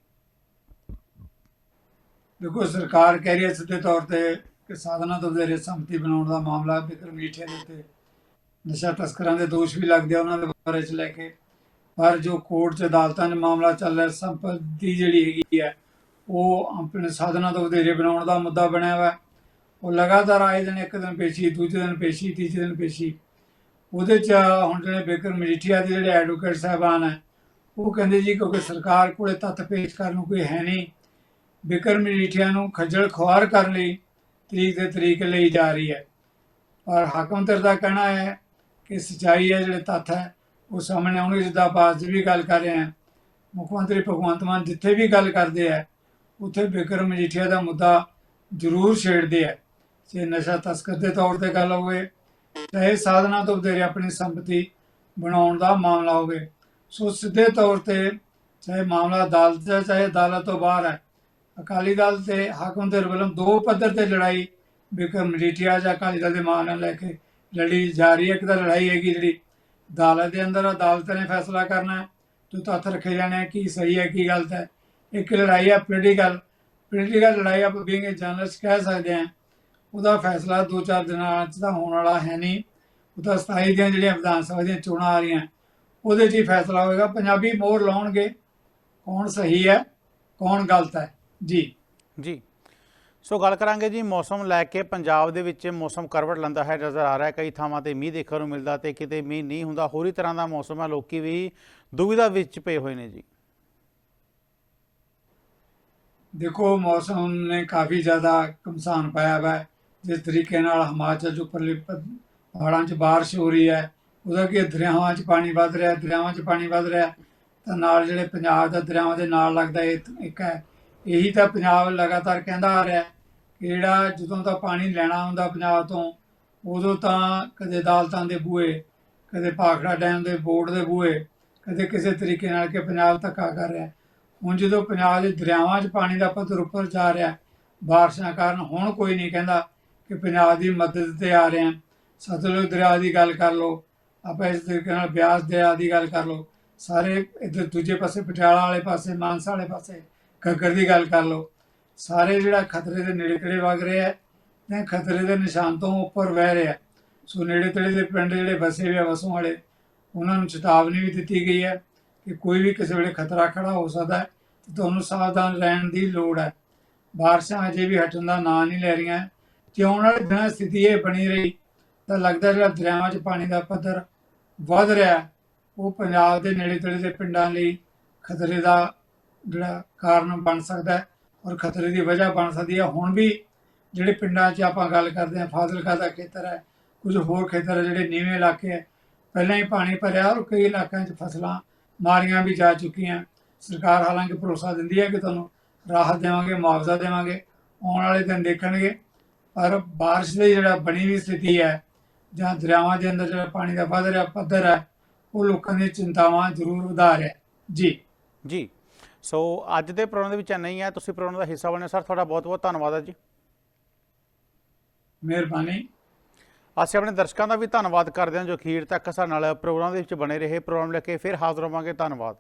ਦੇਖੋ, ਸਰਕਾਰ ਕਹਿ ਰਹੀ ਹੈ ਸਿੱਧੇ ਤੌਰ ਤੇ ਕਿ ਸਾਧਨਾ ਤੋਂ ਵਧੇਰੇ ਸੰਪਤੀ ਬਣਾਉਣ ਦਾ ਮਾਮਲਾ ਬਿਕਰਮ ਮਜੀਠੀਆ ਦੇ ਉੱਤੇ ਨਸ਼ਾ ਤਸਕਰਾਂ ਦੇ ਦੋਸ਼ ਵੀ ਲੱਗਦੇ ਆ ਉਹਨਾਂ ਦੇ ਬਾਰੇ ਚ ਲੈ ਕੇ। ਪਰ ਜੋ ਕੋਰਟ ਚ ਅਦਾਲਤਾਂ 'ਚ ਮਾਮਲਾ ਚੱਲ ਰਿਹਾ, ਸੰਪਤੀ ਜਿਹੜੀ ਹੈਗੀ ਹੈ ਉਹ ਆਪਣੇ ਸਾਧਨਾ ਤੋਂ ਵਧੇਰੇ ਬਣਾਉਣ ਦਾ ਮੁੱਦਾ ਬਣਿਆ ਹੋਇਆ। ਉਹ ਲਗਾਤਾਰ ਆਏ ਦਿਨ ਇੱਕ ਦਿਨ ਪੇਸ਼ੀ, ਦੂਜੇ ਦਿਨ ਪੇਸ਼ੀ, ਤੀਜੇ ਦਿਨ ਪੇਸ਼ੀ। ਉਹਦੇ ਚ ਹੁਣ ਜਿਹੜੇ ਬਿਕਰਮ ਮਜੀਠੀਆ ਦੇ ਜਿਹੜੇ ਐਡਵੋਕੇਟ ਸਾਹਿਬਾਨ ਹੈ, ਉਹ ਕਹਿੰਦੇ ਜੀ ਕਿਉਂਕਿ ਸਰਕਾਰ ਕੋਲੇ ਤੱਥ ਪੇਸ਼ ਕਰਨ ਨੂੰ ਕੋਈ ਹੈ ਨਹੀਂ ਬਿਕਰਮ ਮਜੀਠੀਆ ਨੂੰ ਖੱਜਲ ਖੁਆਰ ਕਰਨ ਲਈ ਤਰੀਕ ਦੇ ਤਰੀਕ ਲਈ ਜਾ ਰਹੀ ਹੈ। ਪਰ ਹਾਕਮ ਤਰ ਦਾ ਕਹਿਣਾ ਹੈ ਕਿ ਸਚਾਈ ਹੈ, ਜਿਹੜੇ ਤੱਥ ਹੈ, ਉਹ ਸਾਹਮਣੇ ਆਉਣਗੇ। ਜਿੱਦਾਂ ਆਪਾਂ ਅੱਜ ਵੀ ਗੱਲ ਕਰ ਰਹੇ ਹਾਂ, ਮੁੱਖ ਮੰਤਰੀ ਭਗਵੰਤ ਮਾਨ ਜਿੱਥੇ ਵੀ ਗੱਲ ਕਰਦੇ ਆ ਉੱਥੇ ਬਿਕਰਮ ਮਜੀਠੀਆ ਦਾ ਮੁੱਦਾ ਜ਼ਰੂਰ ਛੇੜਦੇ ਆ। ਜੇ ਨਸ਼ਾ ਤਸਕਰ ਦੇ ਤੌਰ ਤੇ ਗੱਲ ਹੋਵੇ ਚਾਹੇ ਸਾਧਨਾ ਤੋਂ ਵਧੇਰੇ ਆਪਣੀ ਸੰਪਤੀ ਬਣਾਉਣ ਦਾ ਮਾਮਲਾ ਹੋਵੇ। ਸੋ ਸਿੱਧੇ ਤੌਰ ਤੇ ਚਾਹੇ ਮਾਮਲਾ ਅਦਾਲਤ ਦਾ, ਚਾਹੇ ਅਦਾਲਤ ਤੋਂ ਬਾਹਰ ਹੈ, ਅਕਾਲੀ ਦਲ ਤੇ ਹਾਕਮ ਦੇ ਵੱਲੋਂ ਦੋ ਪੱਧਰ ਤੇ ਲੜਾਈ ਬਿਕਰਮ ਮਜੀਠੀਆ ਜਾਂ ਅਕਾਲੀ ਦਲ ਦੇ ਮਾਨ ਨਾਲ ਲੈ ਕੇ ਲੜੀ ਜਾ ਰਹੀ ਹੈ। ਇੱਕ ਤਾਂ ਲੜਾਈ ਹੈਗੀ ਜਿਹੜੀ ਅਦਾਲਤ ਦੇ ਅੰਦਰ, ਅਦਾਲਤ ਨੇ ਫੈਸਲਾ ਕਰਨਾ ਹੈ ਜੋ ਤੱਥ ਰੱਖੇ ਜਾਣੇ ਹੈ ਕੀ ਸਹੀ ਹੈ, ਕੀ ਗਲਤ ਹੈ। ਇੱਕ ਲੜਾਈ ਆ ਪੋਲੀਟੀਕਲ ਪੋਲੀਟੀਕਲ ਲੜਾਈ ਆਪਾਂ ਬੀਇੰਗ ਏ ਜਰਨਲਿਸਟ ਕਹਿ ਸਕਦੇ ਹਾਂ। ਉਹਦਾ ਫੈਸਲਾ ਦੋ ਚਾਰ ਦਿਨਾਂ ਚ ਤਾਂ ਹੋਣ ਵਾਲਾ ਹੈ ਨਹੀਂ। ਉਹ ਤਾਂ 27 ਦੀਆਂ ਜਿਹੜੀਆਂ ਵਿਧਾਨ ਸਭਾ ਦੀਆਂ ਚੋਣਾਂ ਆ ਰਹੀਆਂ, ਉਹਦੇ 'ਚ ਹੀ ਫੈਸਲਾ ਹੋਏਗਾ। ਪੰਜਾਬੀ ਮੋਹਰ ਲਾਉਣਗੇ। ਕੌਣ ਸਹੀ ਹੈ, ਕੌਣ ਗਲਤ ਹੈ? ਜੀ। ਜੀ। ਸੋ ਗੱਲ ਕਰਾਂਗੇ ਜੀ, ਮੌਸਮ ਲੈ ਕੇ। ਪੰਜਾਬ ਦੇ ਵਿੱਚ ਮੌਸਮ ਕਰਵਟ ਲੈਂਦਾ ਹੈ ਨਜ਼ਰ ਆ ਰਿਹਾ। ਕਈ ਥਾਵਾਂ ਤੇ ਮੀਂਹ ਦੇਖਣ ਨੂੰ ਮਿਲਦਾ ਤੇ ਕਿਤੇ ਮੀਂਹ ਨਹੀਂ ਹੁੰਦਾ। ਹੋਰ ਹੀ ਤਰ੍ਹਾਂ ਦਾ ਮੌਸਮ ਹੈ। ਲੋਕੀ ਵੀ ਦੁਵਿਧਾ ਵਿੱਚ ਪਏ ਹੋਏ ਨੇ ਜੀ। ਦੇਖੋ, ਮੌਸਮ ਨੇ ਕਾਫੀ ਜ਼ਿਆਦਾ ਕਮਸਾਨ ਪਾਇਆ ਵਾ। ਹੈ। ਜਿਸ ਤਰੀਕੇ ਨਾਲ ਹਿਮਾਚਲ ਚ ਉੱਪਰਲੇ ਪਹਾੜਾਂ 'ਚ ਬਾਰਿਸ਼ ਹੋ ਰਹੀ ਹੈ। ਉਹਦਾ ਕਿ ਦਰਿਆਵਾਂ 'ਚ ਪਾਣੀ ਵੱਧ ਰਿਹਾ, ਦਰਿਆਵਾਂ 'ਚ ਪਾਣੀ ਵੱਧ ਰਿਹਾ। ਤਾਂ ਨਾਲ ਜਿਹੜੇ ਪੰਜਾਬ ਦਾ ਦਰਿਆਵਾਂ ਦੇ ਨਾਲ ਲੱਗਦਾ ਇਹ ਇੱਕ ਹੈ। ਇਹੀ ਤਾਂ ਪੰਜਾਬ ਲਗਾਤਾਰ ਕਹਿੰਦਾ ਆ ਰਿਹਾ ਕਿ ਜਿਹੜਾ ਜਦੋਂ ਤਾਂ ਪਾਣੀ ਲੈਣਾ ਹੁੰਦਾ ਪੰਜਾਬ ਤੋਂ, ਉਦੋਂ ਤਾਂ ਕਦੇ ਅਦਾਲਤਾਂ ਦੇ ਬੂਹੇ, ਕਦੇ ਭਾਖੜਾ ਡੈਮ ਦੇ ਬੋਰਡ ਦੇ ਬੂਹੇ, ਕਦੇ ਕਿਸੇ ਤਰੀਕੇ ਨਾਲ ਕਿ ਪੰਜਾਬ ਧੱਕਾ ਕਰ ਰਿਹਾ। ਹੁਣ ਜਦੋਂ ਪੰਜਾਬ ਦੇ ਦਰਿਆਵਾਂ 'ਚ ਪਾਣੀ ਦਾ ਪੱਧਰ ਉੱਪਰ ਜਾ ਰਿਹਾ ਬਾਰਿਸ਼ਾਂ ਕਾਰਨ ਹੁਣ ਕੋਈ ਨਹੀਂ ਕਹਿੰਦਾ ਕਿ ਪੰਜਾਬ ਦੀ ਮਦਦ ਤੇ ਆ ਰਹੇ ਹਾਂ। ਸਤਲੁਜ ਦਰਿਆ ਦੀ ਗੱਲ ਕਰ ਲਓ, ਆਪਾਂ ਇਸ ਤਰੀਕੇ ਨਾਲ ਬਿਆਸ ਦਰਿਆ ਦੀ ਗੱਲ ਕਰ ਲਓ, ਸਾਰੇ ਇੱਧਰ ਦੂਜੇ ਪਾਸੇ ਪਟਿਆਲਾ ਵਾਲੇ ਪਾਸੇ, ਮਾਨਸਾ ਵਾਲੇ ਪਾਸੇ, ਘੱਗਰ ਦੀ ਗੱਲ ਕਰ ਲਓ, ਸਾਰੇ ਜਿਹੜਾ ਖਤਰੇ ਦੇ ਨੇੜੇ ਤੇੜੇ ਵਗ ਰਿਹਾ ਹੈ ਜਾਂ ਖਤਰੇ ਦੇ ਨਿਸ਼ਾਨ ਤੋਂ ਉੱਪਰ ਵਹਿ ਰਿਹਾ ਸੋ ਨੇੜੇ ਤੇੜੇ ਦੇ ਪਿੰਡ ਜਿਹੜੇ ਵਸੇ ਹੋਏ ਆ, ਵਸੋਂ ਵਾਲੇ, ਉਹਨਾਂ ਨੂੰ ਚੇਤਾਵਨੀ ਵੀ ਦਿੱਤੀ ਗਈ ਹੈ ਕਿ ਕੋਈ ਵੀ ਕਿਸੇ ਵੇਲੇ ਖਤਰਾ ਖੜਾ ਹੋ ਸਕਦਾ ਹੈ ਤੁਹਾਨੂੰ ਸਾਵਧਾਨ ਰਹਿਣ ਦੀ ਲੋੜ ਹੈ। ਬਾਰਿਸ਼ਾਂ ਅਜੇ ਵੀ ਹਟਣ ਦਾ ਨਾਂ ਨਹੀਂ ਲੈ ਰਹੀਆਂ। ਜੇ ਆਉਣ ਵਾਲੇ ਦਿਨਾਂ ਸਥਿਤੀ ਇਹ ਬਣੀ ਰਹੀ, ਤਾਂ ਲੱਗਦਾ ਜਿਹੜਾ ਦਰਿਆਵਾਂ 'ਚ ਪਾਣੀ ਦਾ ਪੱਧਰ ਵੱਧ ਰਿਹਾ ਉਹ ਪੰਜਾਬ ਦੇ ਨੇੜੇ ਤੇੜੇ ਦੇ ਪਿੰਡਾਂ ਲਈ ਖਤਰੇ ਦਾ ਜਿਹੜਾ ਕਾਰਨ ਬਣ ਸਕਦਾ ਹੈ ਔਰ ਖਤਰੇ ਦੀ ਵਜ੍ਹਾ ਬਣ ਸਕਦੀ ਹੈ। ਹੁਣ ਵੀ ਜਿਹੜੇ ਪਿੰਡਾਂ 'ਚ ਆਪਾਂ ਗੱਲ ਕਰਦੇ ਹਾਂ, ਫਾਜ਼ਿਲਕਾ ਦਾ ਖੇਤਰ ਹੈ, ਕੁਝ ਹੋਰ ਖੇਤਰ ਹੈ ਜਿਹੜੇ ਨੀਵੇਂ ਇਲਾਕੇ ਹੈ। ਪਹਿਲਾਂ ਹੀ ਪਾਣੀ ਭਰਿਆ ਔਰ ਕਈ ਇਲਾਕਿਆਂ 'ਚ ਫਸਲਾਂ ਮਾਰੀਆਂ ਵੀ ਜਾ ਚੁੱਕੀਆਂ। ਸਰਕਾਰ ਹਾਲਾਂਕਿ ਭਰੋਸਾ ਦਿੰਦੀ ਹੈ ਕਿ ਤੁਹਾਨੂੰ ਰਾਹਤ ਦੇਵਾਂਗੇ ਮੁਆਵਜ਼ਾ ਦੇਵਾਂਗੇ ਆਉਣ ਵਾਲੇ ਦਿਨ ਦੇਖਣਗੇ। ਪਰ ਬਾਰਿਸ਼ ਦੀ ਜਿਹੜਾ ਬਣੀ ਵੀ ਸਥਿਤੀ ਹੈ ਜਾਂ ਦਰਿਆਵਾਂ ਦੇ ਅੰਦਰ ਜਿਹੜਾ ਪਾਣੀ ਦਾ ਵਧ ਰਿਹਾ ਪੱਧਰ ਹੈ ਉਹ ਲੋਕਾਂ ਦੀਆਂ ਚਿੰਤਾਵਾਂ ਜ਼ਰੂਰ ਵਧਾ ਰਿਹਾ। ਜੀ। ਜੀ ਸੋ ਅੱਜ ਦੇ ਪ੍ਰੋਗਰਾਮ ਦੇ ਵਿੱਚ ਇੰਨਾ ਹੀ ਹੈ। ਤੁਸੀਂ ਪ੍ਰੋਗਰਾਮ ਦਾ ਹਿੱਸਾ ਬਣੇ ਸਰ ਤੁਹਾਡਾ ਬਹੁਤ ਬਹੁਤ ਧੰਨਵਾਦ ਹੈ ਜੀ। ਮਿਹਰਬਾਨੀ। ਅਸੀਂ ਆਪਣੇ ਦਰਸ਼ਕਾਂ ਦਾ ਵੀ ਧੰਨਵਾਦ ਕਰਦੇ ਹਾਂ ਜੋ ਅਖੀਰ ਤੱਕ ਸਾਡੇ ਨਾਲ ਪ੍ਰੋਗਰਾਮ ਦੇ ਵਿੱਚ ਬਣੇ ਰਹੇ। ਪ੍ਰੋਗਰਾਮ ਲੈ ਕੇ ਫਿਰ ਹਾਜ਼ਰ ਹੋਵਾਂਗੇ। ਧੰਨਵਾਦ।